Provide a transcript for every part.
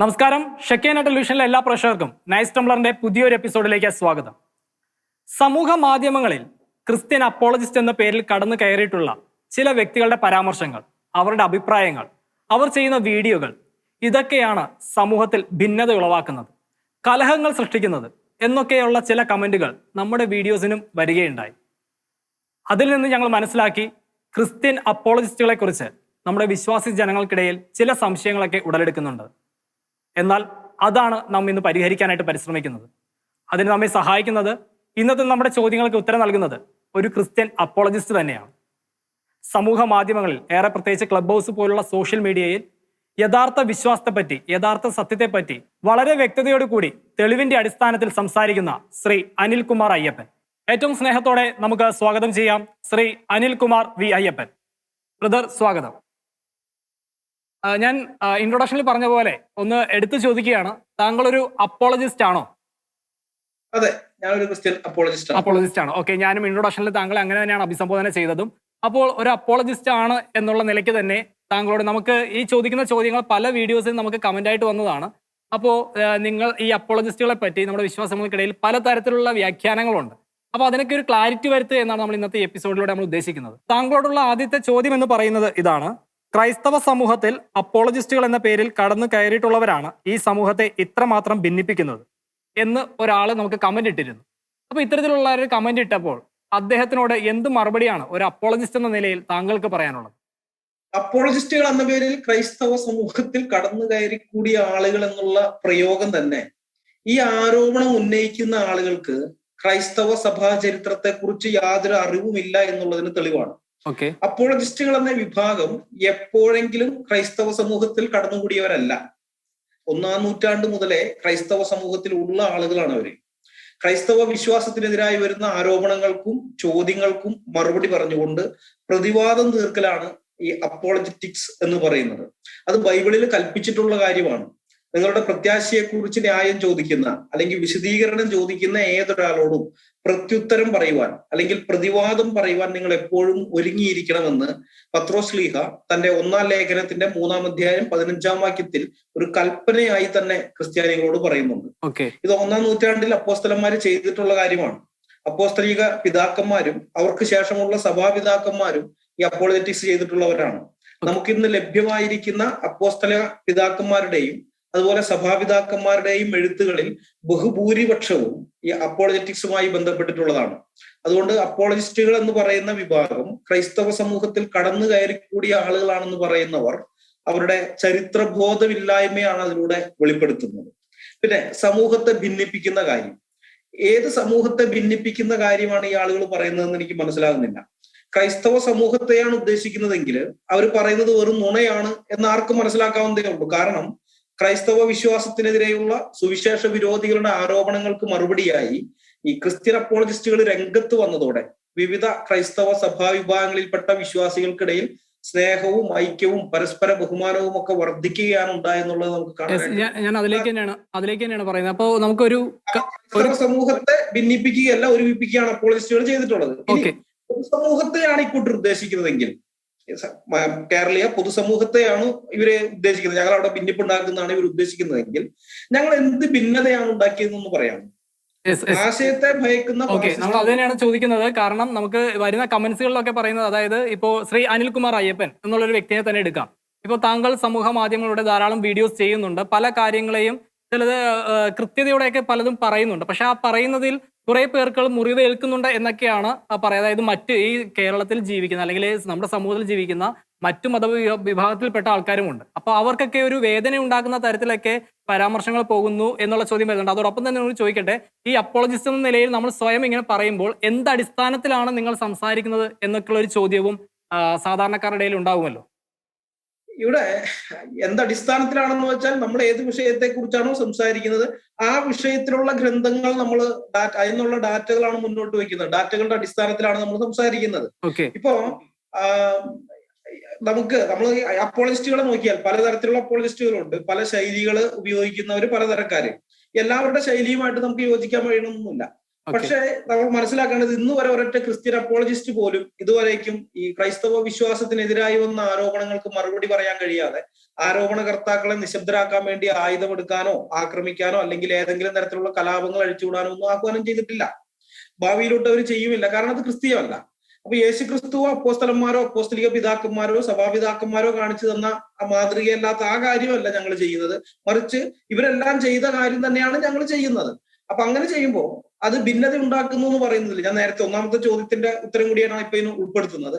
നമസ്കാരം. ഷെക്കേന ടെലിവിഷനിലെ എല്ലാ പ്രേക്ഷകർക്കും നൈസ് ടംബ്ലറിന്റെ പുതിയൊരു എപ്പിസോഡിലേക്ക് സ്വാഗതം. സമൂഹ മാധ്യമങ്ങളിൽ ക്രിസ്ത്യൻ അപ്പോളജിസ്റ്റ് എന്ന പേരിൽ കടന്നു കയറിയിട്ടുള്ള ചില വ്യക്തികളുടെ പരാമർശങ്ങൾ അവരുടെ അഭിപ്രായങ്ങൾ അവർ ചെയ്യുന്ന വീഡിയോകൾ ഇതൊക്കെയാണ് സമൂഹത്തിൽ ഭിന്നത ഉളവാക്കുന്നത് കലഹങ്ങൾ സൃഷ്ടിക്കുന്നത് എന്നൊക്കെയുള്ള ചില കമന്റുകൾ നമ്മുടെ വീഡിയോസിനും വരികയുണ്ടായി. അതിൽ നിന്ന് ഞങ്ങൾ മനസ്സിലാക്കി ക്രിസ്ത്യൻ അപ്പോളജിസ്റ്റുകളെക്കുറിച്ച് നമ്മുടെ വിശ്വാസി ജനങ്ങൾക്കിടയിൽ ചില സംശയങ്ങളൊക്കെ ഉടലെടുക്കുന്നുണ്ട്. എന്നാൽ അതാണ് നാം ഇന്ന് പരിഹരിക്കാനായിട്ട് പരിശ്രമിക്കുന്നത്. അതിന് നമ്മെ സഹായിക്കുന്നത് ഇന്നത്തെ നമ്മുടെ ചോദ്യങ്ങൾക്ക് ഉത്തരം നൽകുന്നത് ഒരു ക്രിസ്ത്യൻ അപ്പോളജിസ്റ്റ് തന്നെയാണ്. സമൂഹ മാധ്യമങ്ങളിൽ ഏറെ പ്രത്യേകിച്ച് ക്ലബ് ഹൗസ് പോലുള്ള സോഷ്യൽ മീഡിയയിൽ യഥാർത്ഥ വിശ്വാസത്തെപ്പറ്റി യഥാർത്ഥ സത്യത്തെ പറ്റി വളരെ വ്യക്തതയോടുകൂടി തെളിവിന്റെ അടിസ്ഥാനത്തിൽ സംസാരിക്കുന്ന ശ്രീ അനിൽകുമാർ അയ്യപ്പൻ. ഏറ്റവും സ്നേഹത്തോടെ നമുക്ക് സ്വാഗതം ചെയ്യാം ശ്രീ അനിൽകുമാർ വി അയ്യപ്പൻ. ബ്രദർ സ്വാഗതം. ഞാൻ ഇൻട്രൊഡക്ഷനിൽ പറഞ്ഞ പോലെ ഒന്ന് എടുത്തു ചോദിക്കുകയാണ്. താങ്കൾ ഒരു അപ്പോളജിസ്റ്റ് ആണോ? അതെ ഞാനൊരു ക്രിസ്ത്യൻ അപ്പോളജിസ്റ്റ് ആണ്. അപ്പോളജിസ്റ്റ് ആണ്. ഓക്കെ ഞാനും ഇൻട്രൊഡക്ഷനിൽ താങ്കളെ അങ്ങനെ തന്നെയാണ് അഭിസംബോധന ചെയ്തതും. അപ്പോൾ ഒരു അപ്പോളജിസ്റ്റ് ആണ് എന്നുള്ള നിലയ്ക്ക് തന്നെ താങ്കളോട് നമുക്ക് ഈ ചോദിക്കുന്ന ചോദ്യങ്ങൾ പല വീഡിയോസിൽ നമുക്ക് കമന്റ് ആയിട്ട് വന്നതാണ്. അപ്പോൾ നിങ്ങൾ ഈ അപ്പോളജിസ്റ്റുകളെ പറ്റി നമ്മുടെ വിശ്വാസങ്ങൾക്കിടയിൽ പല തരത്തിലുള്ള വ്യാഖ്യാനങ്ങളുണ്ട്. അപ്പോൾ അതിനൊക്കെ ഒരു ക്ലാരിറ്റി വരുത്തുക എന്നാണ് നമ്മൾ ഇന്നത്തെ എപ്പിസോഡിലൂടെ നമ്മൾ ഉദ്ദേശിക്കുന്നത്. താങ്കളോടുള്ള ആദ്യത്തെ ചോദ്യം എന്ന് പറയുന്നത് ഇതാണ്. ക്രൈസ്തവ സമൂഹത്തിൽ അപ്പോളജിസ്റ്റുകൾ എന്ന പേരിൽ കടന്നു കയറിയിട്ടുള്ളവരാണ് ഈ സമൂഹത്തെ ഇത്രമാത്രം ഭിന്നിപ്പിക്കുന്നത് എന്ന് ഒരാൾ നമുക്ക് കമന്റ് ഇട്ടിരുന്നു. അപ്പോൾ ഇത്തരത്തിലുള്ള ഒരു കമന്റ് ഇട്ടപ്പോൾ അദ്ദേഹത്തിനോട് എന്ത് മറുപടിയാണ് ഒരു അപ്പോളജിസ്റ്റ് എന്ന നിലയിൽ താങ്കൾക്ക് പറയാനുള്ളത്? അപ്പോളജിസ്റ്റുകൾ എന്ന പേരിൽ ക്രൈസ്തവ സമൂഹത്തിൽ കടന്നു കയറി കൂടിയ ആളുകൾ എന്നുള്ള പ്രയോഗം തന്നെ. ഈ ആരോപണം ഉന്നയിക്കുന്ന ആളുകൾക്ക് ക്രൈസ്തവ സഭാ ചരിത്രത്തെ കുറിച്ച് യാതൊരു അറിവുമില്ല എന്നുള്ളതിന് തെളിവാണ്. അപ്പോളജിസ്റ്റുകൾ എന്ന വിഭാഗം എപ്പോഴെങ്കിലും ക്രൈസ്തവ സമൂഹത്തിൽ കടന്നുകൂടിയവരല്ല. ഒന്നാം നൂറ്റാണ്ട് മുതലേ ക്രൈസ്തവ സമൂഹത്തിൽ ഉള്ള ആളുകളാണ് അവർ. ക്രൈസ്തവ വിശ്വാസത്തിനെതിരായി വരുന്ന ആരോപണങ്ങൾക്കും ചോദ്യങ്ങൾക്കും മറുപടി പറഞ്ഞുകൊണ്ട് പ്രതിവാദം തീർക്കലാണ് ഈ അപ്പോളജറ്റിക്സ് എന്ന് പറയുന്നത്. അത് ബൈബിളിൽ കൽപ്പിച്ചിട്ടുള്ള കാര്യമാണ്. നിങ്ങളുടെ പ്രത്യാശയെക്കുറിച്ച് ന്യായം ചോദിക്കുന്ന അല്ലെങ്കിൽ വിശദീകരണം ചോദിക്കുന്ന ഏതൊരാളോടും പ്രത്യുത്തരം പറയുവാൻ അല്ലെങ്കിൽ പ്രതിവാദം പറയുവാൻ നിങ്ങൾ എപ്പോഴും ഒരുങ്ങിയിരിക്കണമെന്ന് പത്രോസ്ലീഹ തന്റെ ഒന്നാം ലേഖനത്തിന്റെ മൂന്നാം അധ്യായം പതിനഞ്ചാം വാക്യത്തിൽ ഒരു കൽപ്പനയായി തന്നെ ക്രിസ്ത്യാനികളോട് പറയുന്നുണ്ട്. ഇത് ഒന്നാം നൂറ്റാണ്ടിൽ അപ്പോസ്തലന്മാര് ചെയ്തിട്ടുള്ള കാര്യമാണ്. അപ്പോസ്തലിക പിതാക്കന്മാരും അവർക്ക് ശേഷമുള്ള സഭാപിതാക്കന്മാരും ഈ അപ്പോളിറ്റിക്സ് ചെയ്തിട്ടുള്ളവരാണ്. നമുക്കിന്ന് ലഭ്യമായിരിക്കുന്ന അപ്പോസ്തല പിതാക്കന്മാരുടെയും അതുപോലെ സഭാപിതാക്കന്മാരുടെയും എഴുത്തുകളിൽ ബഹുഭൂരിപക്ഷവും ഈ അപ്പോളജറ്റിക്സുമായി ബന്ധപ്പെട്ടിട്ടുള്ളതാണ്. അതുകൊണ്ട് അപ്പോളജിസ്റ്റുകൾ എന്ന് പറയുന്ന വിഭാഗം ക്രൈസ്തവ സമൂഹത്തിൽ കടന്നു കയറി കൂടിയ ആളുകളാണെന്ന് പറയുന്നവർ അവരുടെ ചരിത്രബോധമില്ലായ്മയാണ് അതിലൂടെ വെളിപ്പെടുത്തുന്നത്. പിന്നെ സമൂഹത്തെ ഭിന്നിപ്പിക്കുന്ന കാര്യം. ഏത് സമൂഹത്തെ ഭിന്നിപ്പിക്കുന്ന കാര്യമാണ് ഈ ആളുകൾ പറയുന്നതെന്ന് എനിക്ക് മനസ്സിലാകുന്നില്ല. ക്രൈസ്തവ സമൂഹത്തെയാണ് ഉദ്ദേശിക്കുന്നതെങ്കിൽ അവർ പറയുന്നത് വെറും നുണയാണ് എന്ന് ആർക്കും മനസ്സിലാക്കാവുന്നതേ ഉള്ളൂ. കാരണം ക്രൈസ്തവ വിശ്വാസത്തിനെതിരെയുള്ള സുവിശേഷ വിരോധികളുടെ ആരോപണങ്ങൾക്ക് മറുപടിയായി ഈ ക്രിസ്ത്യൻ അപ്പോളജിസ്റ്റുകൾ രംഗത്ത് വന്നതോടെ വിവിധ ക്രൈസ്തവ സഭാ വിഭാഗങ്ങളിൽപ്പെട്ട വിശ്വാസികൾക്കിടയിൽ സ്നേഹവും ഐക്യവും പരസ്പര ബഹുമാനവും ഒക്കെ വർദ്ധിക്കുകയാണ് ഉണ്ടായെന്നുള്ളത് നമുക്ക് കാണാം ഞാൻ അതിലേക്ക് തന്നെയാണ് അതിലേക്ക് തന്നെയാണ് പറയുന്നത്. അപ്പോൾ നമുക്കൊരു ഒരു സമൂഹത്തെ ഭിന്നിപ്പിക്കുകയല്ല ഒരുമിപ്പിക്കുകയാണ് അപ്പോളജിസ്റ്റുകൾ ചെയ്തിട്ടുള്ളത്. ഒരു സമൂഹത്തെയാണ് ഇക്കൂട്ടർ ഉദ്ദേശിക്കുന്നതെങ്കിൽ കേരളീയ പൊതുസമൂഹത്തെയാണ് ഇവരെ ഉദ്ദേശിക്കുന്നത്. ഞങ്ങൾ അവിടെ ഭിന്നിപ്പുണ്ടാക്കുന്നതാണ് ഇവർ ഉദ്ദേശിക്കുന്നതെങ്കിൽ ഞങ്ങൾ എന്ത് ഭിന്നതയാണ് ഉണ്ടാക്കിയതെന്ന് പറയാം. ആശയത്തെ ഭയക്കുന്ന ഓക്കെ നമ്മൾ അത് തന്നെയാണ് ചോദിക്കുന്നത്. കാരണം നമുക്ക് വരുന്ന കമന്റ്സുകളിലൊക്കെ പറയുന്നത് അതായത് ഇപ്പോ ശ്രീ അനിൽകുമാർ അയ്യപ്പൻ എന്നുള്ളൊരു വ്യക്തിയെ തന്നെ എടുക്കാം. ഇപ്പോൾ താങ്കൾ സമൂഹ മാധ്യമങ്ങളുടെ ധാരാളം വീഡിയോസ് ചെയ്യുന്നുണ്ട്. പല കാര്യങ്ങളെയും ചിലത് കൃത്യതയോടെയൊക്കെ പലതും പറയുന്നുണ്ട്. പക്ഷെ ആ പറയുന്നതിൽ കുറെ പേർക്ക് മുറിവ് ഏൽക്കുന്നുണ്ട് എന്നൊക്കെയാണ് പറയുന്നത് അതായത് മറ്റ് ഈ കേരളത്തിൽ ജീവിക്കുന്ന അല്ലെങ്കിൽ നമ്മുടെ സമൂഹത്തിൽ ജീവിക്കുന്ന മറ്റു മത വിഭ- വിഭാഗത്തിൽപ്പെട്ട ആൾക്കാരുമുണ്ട്. അപ്പോൾ അവർക്കൊക്കെ ഒരു വേദന ഉണ്ടാക്കുന്ന തരത്തിലൊക്കെ പരാമർശങ്ങൾ പോകുന്നു എന്നുള്ള ചോദ്യം വരുന്നുണ്ട്. അതോടൊപ്പം തന്നെ നമ്മൾ ചോദിക്കട്ടെ ഈ അപ്പോളജിസ്റ്റ് എന്ന നിലയിൽ നമ്മൾ സ്വയം ഇങ്ങനെ പറയുമ്പോൾ എന്ത് അടിസ്ഥാനത്തിലാണ് നിങ്ങൾ സംസാരിക്കുന്നത് എന്നൊക്കെയുള്ള ഒരു ചോദ്യവും സാധാരണക്കാരുടെ ഇടയിൽ ഉണ്ടാകുമല്ലോ ഇവിടെ എന്തടിസ്ഥാനത്തിലാണെന്ന് വെച്ചാൽ നമ്മൾ ഏത് വിഷയത്തെ കുറിച്ചാണോ സംസാരിക്കുന്നത് ആ വിഷയത്തിലുള്ള ഗ്രന്ഥങ്ങൾ നമ്മൾ ഡാറ്റ അതിനുള്ള ഡാറ്റകളാണ് മുന്നോട്ട് വെക്കുന്നത് ഡാറ്റകളുടെ അടിസ്ഥാനത്തിലാണ് നമ്മൾ സംസാരിക്കുന്നത്. ഇപ്പോ നമുക്ക് നമ്മൾ അപ്പോളിസ്റ്റുകളെ നോക്കിയാൽ പലതരത്തിലുള്ള അപ്പോളിസ്റ്റുകളുണ്ട് പല ശൈലികൾ ഉപയോഗിക്കുന്നവർ പലതരക്കാര്. എല്ലാവരുടെ ശൈലിയുമായിട്ട് നമുക്ക് യോജിക്കാൻ കഴിയണമെന്നില്ല പക്ഷേ നമ്മൾ മനസ്സിലാക്കേണ്ടത് ഇന്ന് വരെ ഒരൊറ്റ ക്രിസ്ത്യൻ അപ്പോളജിസ്റ്റ് പോലും ഇതുവരേക്കും ഈ ക്രൈസ്തവ വിശ്വാസത്തിനെതിരായി വന്ന ആരോപണങ്ങൾക്ക് മറുപടി പറയാൻ കഴിയാതെ ആരോപണകർത്താക്കളെ നിശബ്ദരാക്കാൻ വേണ്ടി ആയുധമെടുക്കാനോ ആക്രമിക്കാനോ അല്ലെങ്കിൽ ഏതെങ്കിലും തരത്തിലുള്ള കലാപങ്ങൾ അഴിച്ചുവിടാനോ ഒന്നും ആഹ്വാനം ചെയ്തിട്ടില്ല. ഭാവിയിലോട്ട് അവർ ചെയ്യുമില്ല കാരണം അത് ക്രിസ്തീയമല്ല അപ്പൊ യേശു ക്രിസ്തുവോ അപ്പോസ്തലന്മാരോ അപ്പോസ്തലിക പിതാക്കന്മാരോ സഭാപിതാക്കന്മാരോ കാണിച്ചു തന്ന ആ മാതൃകയല്ലാത്ത ആ കാര്യമല്ല ഞങ്ങൾ ചെയ്യുന്നത്. മറിച്ച് ഇവരെല്ലാം ചെയ്ത കാര്യം തന്നെയാണ് ഞങ്ങൾ ചെയ്യുന്നത്. അപ്പൊ അങ്ങനെ ചെയ്യുമ്പോൾ അത് ഭിന്നത ഉണ്ടാക്കുന്നു എന്ന് പറയുന്നതിൽ ഞാൻ നേരത്തെ ഒന്നാമത്തെ ചോദ്യത്തിന്റെ ഉത്തരം കൂടിയാണ് ഇപ്പൊ ഇതിന് ഉൾപ്പെടുത്തുന്നത്.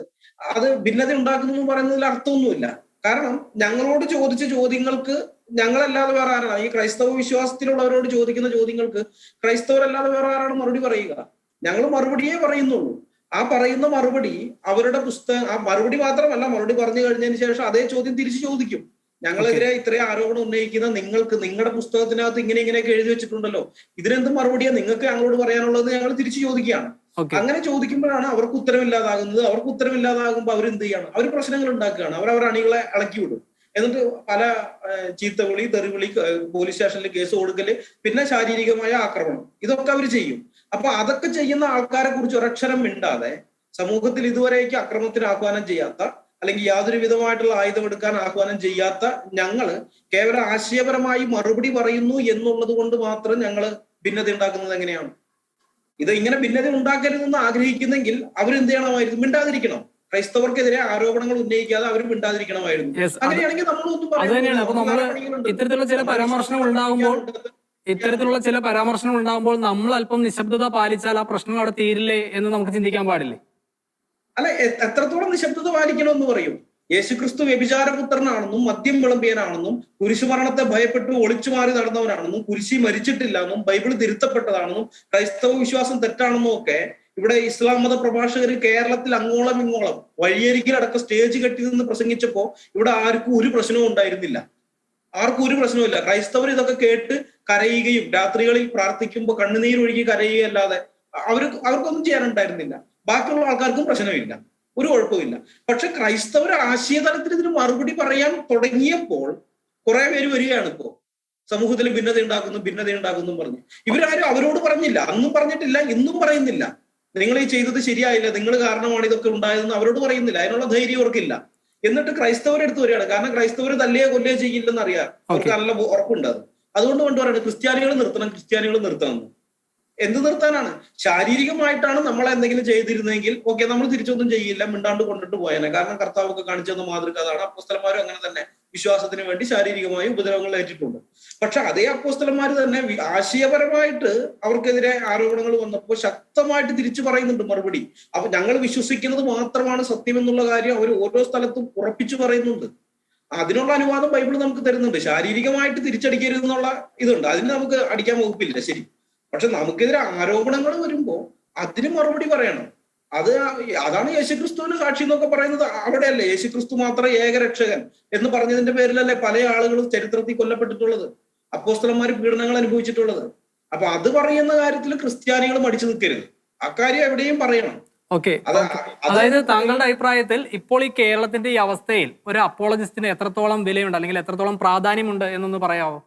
അത് ഭിന്നത ഉണ്ടാക്കുന്നു എന്ന് പറയുന്നതിൽ അർത്ഥമൊന്നുമില്ല. കാരണം ഞങ്ങളോട് ചോദിച്ച ചോദ്യങ്ങൾക്ക് ഞങ്ങളല്ലാതെ വേറെ ആരാണ് ഈ ക്രൈസ്തവ വിശ്വാസത്തിലുള്ളവരോട് ചോദിക്കുന്ന ചോദ്യങ്ങൾക്ക് ക്രൈസ്തവരല്ലാതെ വേറെ ആരാണ് മറുപടി പറയുക? ഞങ്ങൾ മറുപടിയേ പറയുന്നുള്ളൂ. ആ പറയുന്ന മറുപടി അവരുടെ പുസ്തകം ആ മറുപടി മാത്രമല്ല മറുപടി പറഞ്ഞു കഴിഞ്ഞതിന് ശേഷം അതേ ചോദ്യം തിരിച്ചു ചോദിക്കും. ഞങ്ങളെതിരെ ഇത്രയും ആരോപണം ഉന്നയിക്കുന്ന നിങ്ങൾക്ക് നിങ്ങളുടെ പുസ്തകത്തിനകത്ത് ഇങ്ങനെ ഇങ്ങനെയൊക്കെ എഴുതി വെച്ചിട്ടുണ്ടല്ലോ. ഇതിനെന്ത് മറുപടിയാ നിങ്ങൾക്ക് ഞങ്ങളോട് പറയാനുള്ളത് ഞങ്ങൾ തിരിച്ചു ചോദിക്കുകയാണ്. അങ്ങനെ ചോദിക്കുമ്പോഴാണ് അവർക്ക് ഉത്തരവില്ലാതാകുന്നത് അവർക്ക് ഉത്തരവില്ലാതാകുമ്പോൾ അവർ എന്ത് ചെയ്യണം? അവർ പ്രശ്നങ്ങൾ ഉണ്ടാക്കുകയാണ്. അവർ അവർ അണികളെ ഇളക്കി വിടും. എന്നിട്ട് പല ചീത്ത ചീത്തവിളി തെറിവിളി പോലീസ് സ്റ്റേഷനിൽ കേസ് കൊടുക്കൽ പിന്നെ ശാരീരികമായ ആക്രമണം. ഇതൊക്കെ അവർ ചെയ്യും. അപ്പൊ അതൊക്കെ ചെയ്യുന്ന ആൾക്കാരെ കുറിച്ച് ഒരക്ഷരം മിണ്ടാതെ സമൂഹത്തിൽ ഇതുവരേക്ക് അക്രമത്തിന് ആഹ്വാനം ചെയ്യാത്ത അല്ലെങ്കിൽ യാതൊരു വിധമായിട്ടുള്ള ആയുധം എടുക്കാൻ ആഹ്വാനം ചെയ്യാത്ത ഞങ്ങൾ കേവലം ആശയപരമായി മറുപടി പറയുന്നു എന്നുള്ളത് കൊണ്ട് മാത്രം ഞങ്ങൾ ഭിന്നത ഉണ്ടാക്കുന്നത് എങ്ങനെയാണ്? ഇത് ഇങ്ങനെ ഭിന്നത ഉണ്ടാക്കരുതെന്ന് ആഗ്രഹിക്കുന്നെങ്കിൽ അവരെന്ത് ചെയ്യണമായിരുന്നു മിണ്ടാതിരിക്കണം. ക്രൈസ്തവർക്കെതിരെ ആരോപണങ്ങൾ ഉന്നയിക്കാതെ അവർ മിണ്ടാതിരിക്കണമായിരുന്നു. അങ്ങനെയാണെങ്കിൽ നമ്മളൊന്നും പണികളുണ്ട്. ഇത്തരത്തിലുള്ള ചില പരാമർശങ്ങൾ ഉണ്ടാകുമ്പോൾ ഇത്തരത്തിലുള്ള ചില പരാമർശങ്ങൾ ഉണ്ടാകുമ്പോൾ നമ്മൾ അല്പം നിശബ്ദത പാലിച്ചാൽ ആ പ്രശ്നങ്ങൾ അവിടെ തീരില്ലേ എന്ന് നമുക്ക് ചിന്തിക്കാൻ പാടില്ലേ? അല്ല എത്രത്തോളം നിശബ്ദത പാലിക്കണമെന്ന് പറയും? യേശുക്രിസ്തു വ്യഭിചാരപുത്രനാണെന്നും മദ്യം വിളമ്പിയനാണെന്നും കുരിശുമരണത്തെ ഭയപ്പെട്ട് ഒളിച്ചു മാറി നടന്നവനാണെന്നും കുരിശി മരിച്ചിട്ടില്ല എന്നും ബൈബിൾ തിരുത്തപ്പെട്ടതാണെന്നും ക്രൈസ്തവ വിശ്വാസം തെറ്റാണെന്നും ഒക്കെ ഇവിടെ ഇസ്ലാം മത പ്രഭാഷകർ കേരളത്തിൽ അങ്ങോളം ഇങ്ങോളം വഴിയരികിലടക്കം സ്റ്റേജ് കെട്ടി നിന്ന് പ്രസംഗിച്ചപ്പോ ഇവിടെ ആർക്കും ഒരു പ്രശ്നവും ഉണ്ടായിരുന്നില്ല. ആർക്കും ഒരു പ്രശ്നവുമില്ല ക്രൈസ്തവർ ഇതൊക്കെ കേട്ട് കരയുകയും രാത്രികളിൽ പ്രാർത്ഥിക്കുമ്പോൾ കണ്ണുനീരൊഴുകി കരയുകയല്ലാതെ അവർക്ക് അവർക്കൊന്നും ചെയ്യാനുണ്ടായിരുന്നില്ല. ബാക്കിയുള്ള ആൾക്കാർക്കും പ്രശ്നമില്ല. ഒരു കുഴപ്പമില്ല പക്ഷെ ക്രൈസ്തവർ ആശയതലത്തിൽ ഇതിന് മറുപടി പറയാൻ തുടങ്ങിയപ്പോൾ കുറെ പേര് വരികയാണ് ഇപ്പോ. സമൂഹത്തിൽ ഭിന്നത ഉണ്ടാക്കുന്നു ഭിന്നത ഉണ്ടാക്കുന്നു പറഞ്ഞു. ഇവരാരും അവരോട് പറഞ്ഞില്ല. അന്നും പറഞ്ഞിട്ടില്ല ഇന്നും പറയുന്നില്ല. നിങ്ങൾ ഈ ചെയ്തത് ശരിയായില്ല നിങ്ങൾ കാരണമാണ് ഇതൊക്കെ ഉണ്ടായതെന്ന് അവരോട് പറയുന്നില്ല. അതിനുള്ള ധൈര്യം അവർക്കില്ല. എന്നിട്ട് ക്രൈസ്തവരെടുത്ത് വരികയാണ്. കാരണം ക്രൈസ്തവർ തല്ലേ കൊല്ലേ ചെയ്യില്ലെന്ന് അറിയാം. അവർക്ക് നല്ല ഉറപ്പുണ്ട് അത്. അതുകൊണ്ട് കൊണ്ട് പറയുന്നത് ക്രിസ്ത്യാനികൾ നിർത്തണം ക്രിസ്ത്യാനികൾ നിർത്തണം. എന്ത് നിർത്താനാണ്? ശാരീരികമായിട്ടാണ് നമ്മൾ എന്തെങ്കിലും ചെയ്തിരുന്നെങ്കിൽ ഓക്കെ നമ്മൾ തിരിച്ചൊന്നും ചെയ്യില്ല മിണ്ടാണ്ട് കൊണ്ടിട്ട് പോയേനെ. കാരണം കർത്താവൊക്കെ കാണിച്ചു തന്ന മാതൃക അതാണ്. അപ്പോസ്തലന്മാരും അങ്ങനെ തന്നെ വിശ്വാസത്തിന് വേണ്ടി ശാരീരികമായി ഉപദ്രവങ്ങൾ ഏറ്റിട്ടുണ്ട്. പക്ഷെ അതേ അപ്പോസ്തലന്മാർ തന്നെ ആശയപരമായിട്ട് അവർക്കെതിരെ ആരോപണങ്ങൾ വന്നപ്പോൾ ശക്തമായിട്ട് തിരിച്ചു പറയുന്നുണ്ട് മറുപടി. അപ്പൊ ഞങ്ങൾ വിശ്വസിക്കുന്നത് മാത്രമാണ് സത്യം എന്നുള്ള കാര്യം അവർ ഓരോ സ്ഥലത്തും ഉറപ്പിച്ചു പറയുന്നുണ്ട്. അതിനുള്ള അനുവാദം ബൈബിൾ നമുക്ക് തരുന്നുണ്ട്. ശാരീരികമായിട്ട് തിരിച്ചടിക്കരുത് എന്നുള്ള ഇതുണ്ട്. അതിന് നമുക്ക് അടിക്കാൻ വകുപ്പില്ല ശരി. പക്ഷെ നമുക്കെതിരെ ആരോപണങ്ങൾ വരുമ്പോൾ അതിന് മറുപടി പറയണം. അത് അതാണ് യേശുക്രിസ്തുവിന് സാക്ഷി എന്നൊക്കെ പറയുന്നത്. അവിടെയല്ലേ യേശുക്രിസ്തു മാത്രം ഏകരക്ഷകൻ എന്ന് പറഞ്ഞതിന്റെ പേരിലല്ലേ പല ആളുകളും ചരിത്രത്തിൽ കൊല്ലപ്പെട്ടിട്ടുള്ളത്. അപ്പോസ്തലന്മാർ പീഡനങ്ങൾ അനുഭവിച്ചിട്ടുള്ളത്. അപ്പൊ അത് പറയുന്ന കാര്യത്തിൽ ക്രിസ്ത്യാനികൾ മടിച്ചു നിൽക്കരുത്. അക്കാര്യം എവിടെയും പറയണം. ഓക്കെ അത് അത് അതായത് താങ്കളുടെ അഭിപ്രായത്തിൽ ഇപ്പോൾ ഈ കേരളത്തിന്റെ ഈ അവസ്ഥയിൽ ഒരു അപ്പോളജിസ്റ്റിന് എത്രത്തോളം വിലയുണ്ട് അല്ലെങ്കിൽ എത്രത്തോളം പ്രാധാന്യമുണ്ട് എന്നൊന്ന് പറയാവോ?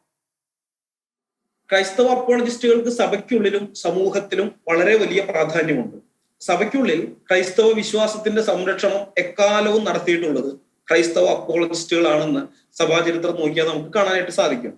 ക്രൈസ്തവ അപ്പോളജിസ്റ്റുകൾക്ക് സഭയ്ക്കുള്ളിലും സമൂഹത്തിലും വളരെ വലിയ പ്രാധാന്യമുണ്ട്. സഭയ്ക്കുള്ളിൽ ക്രൈസ്തവ വിശ്വാസത്തിന്റെ സംരക്ഷണം എക്കാലവും നടത്തിയിട്ടുള്ളത് ക്രൈസ്തവ അപ്പോളജിസ്റ്റുകളാണെന്ന് സഭാചരിത്രം നോക്കിയാൽ നമുക്ക് കാണാനായിട്ട് സാധിക്കും.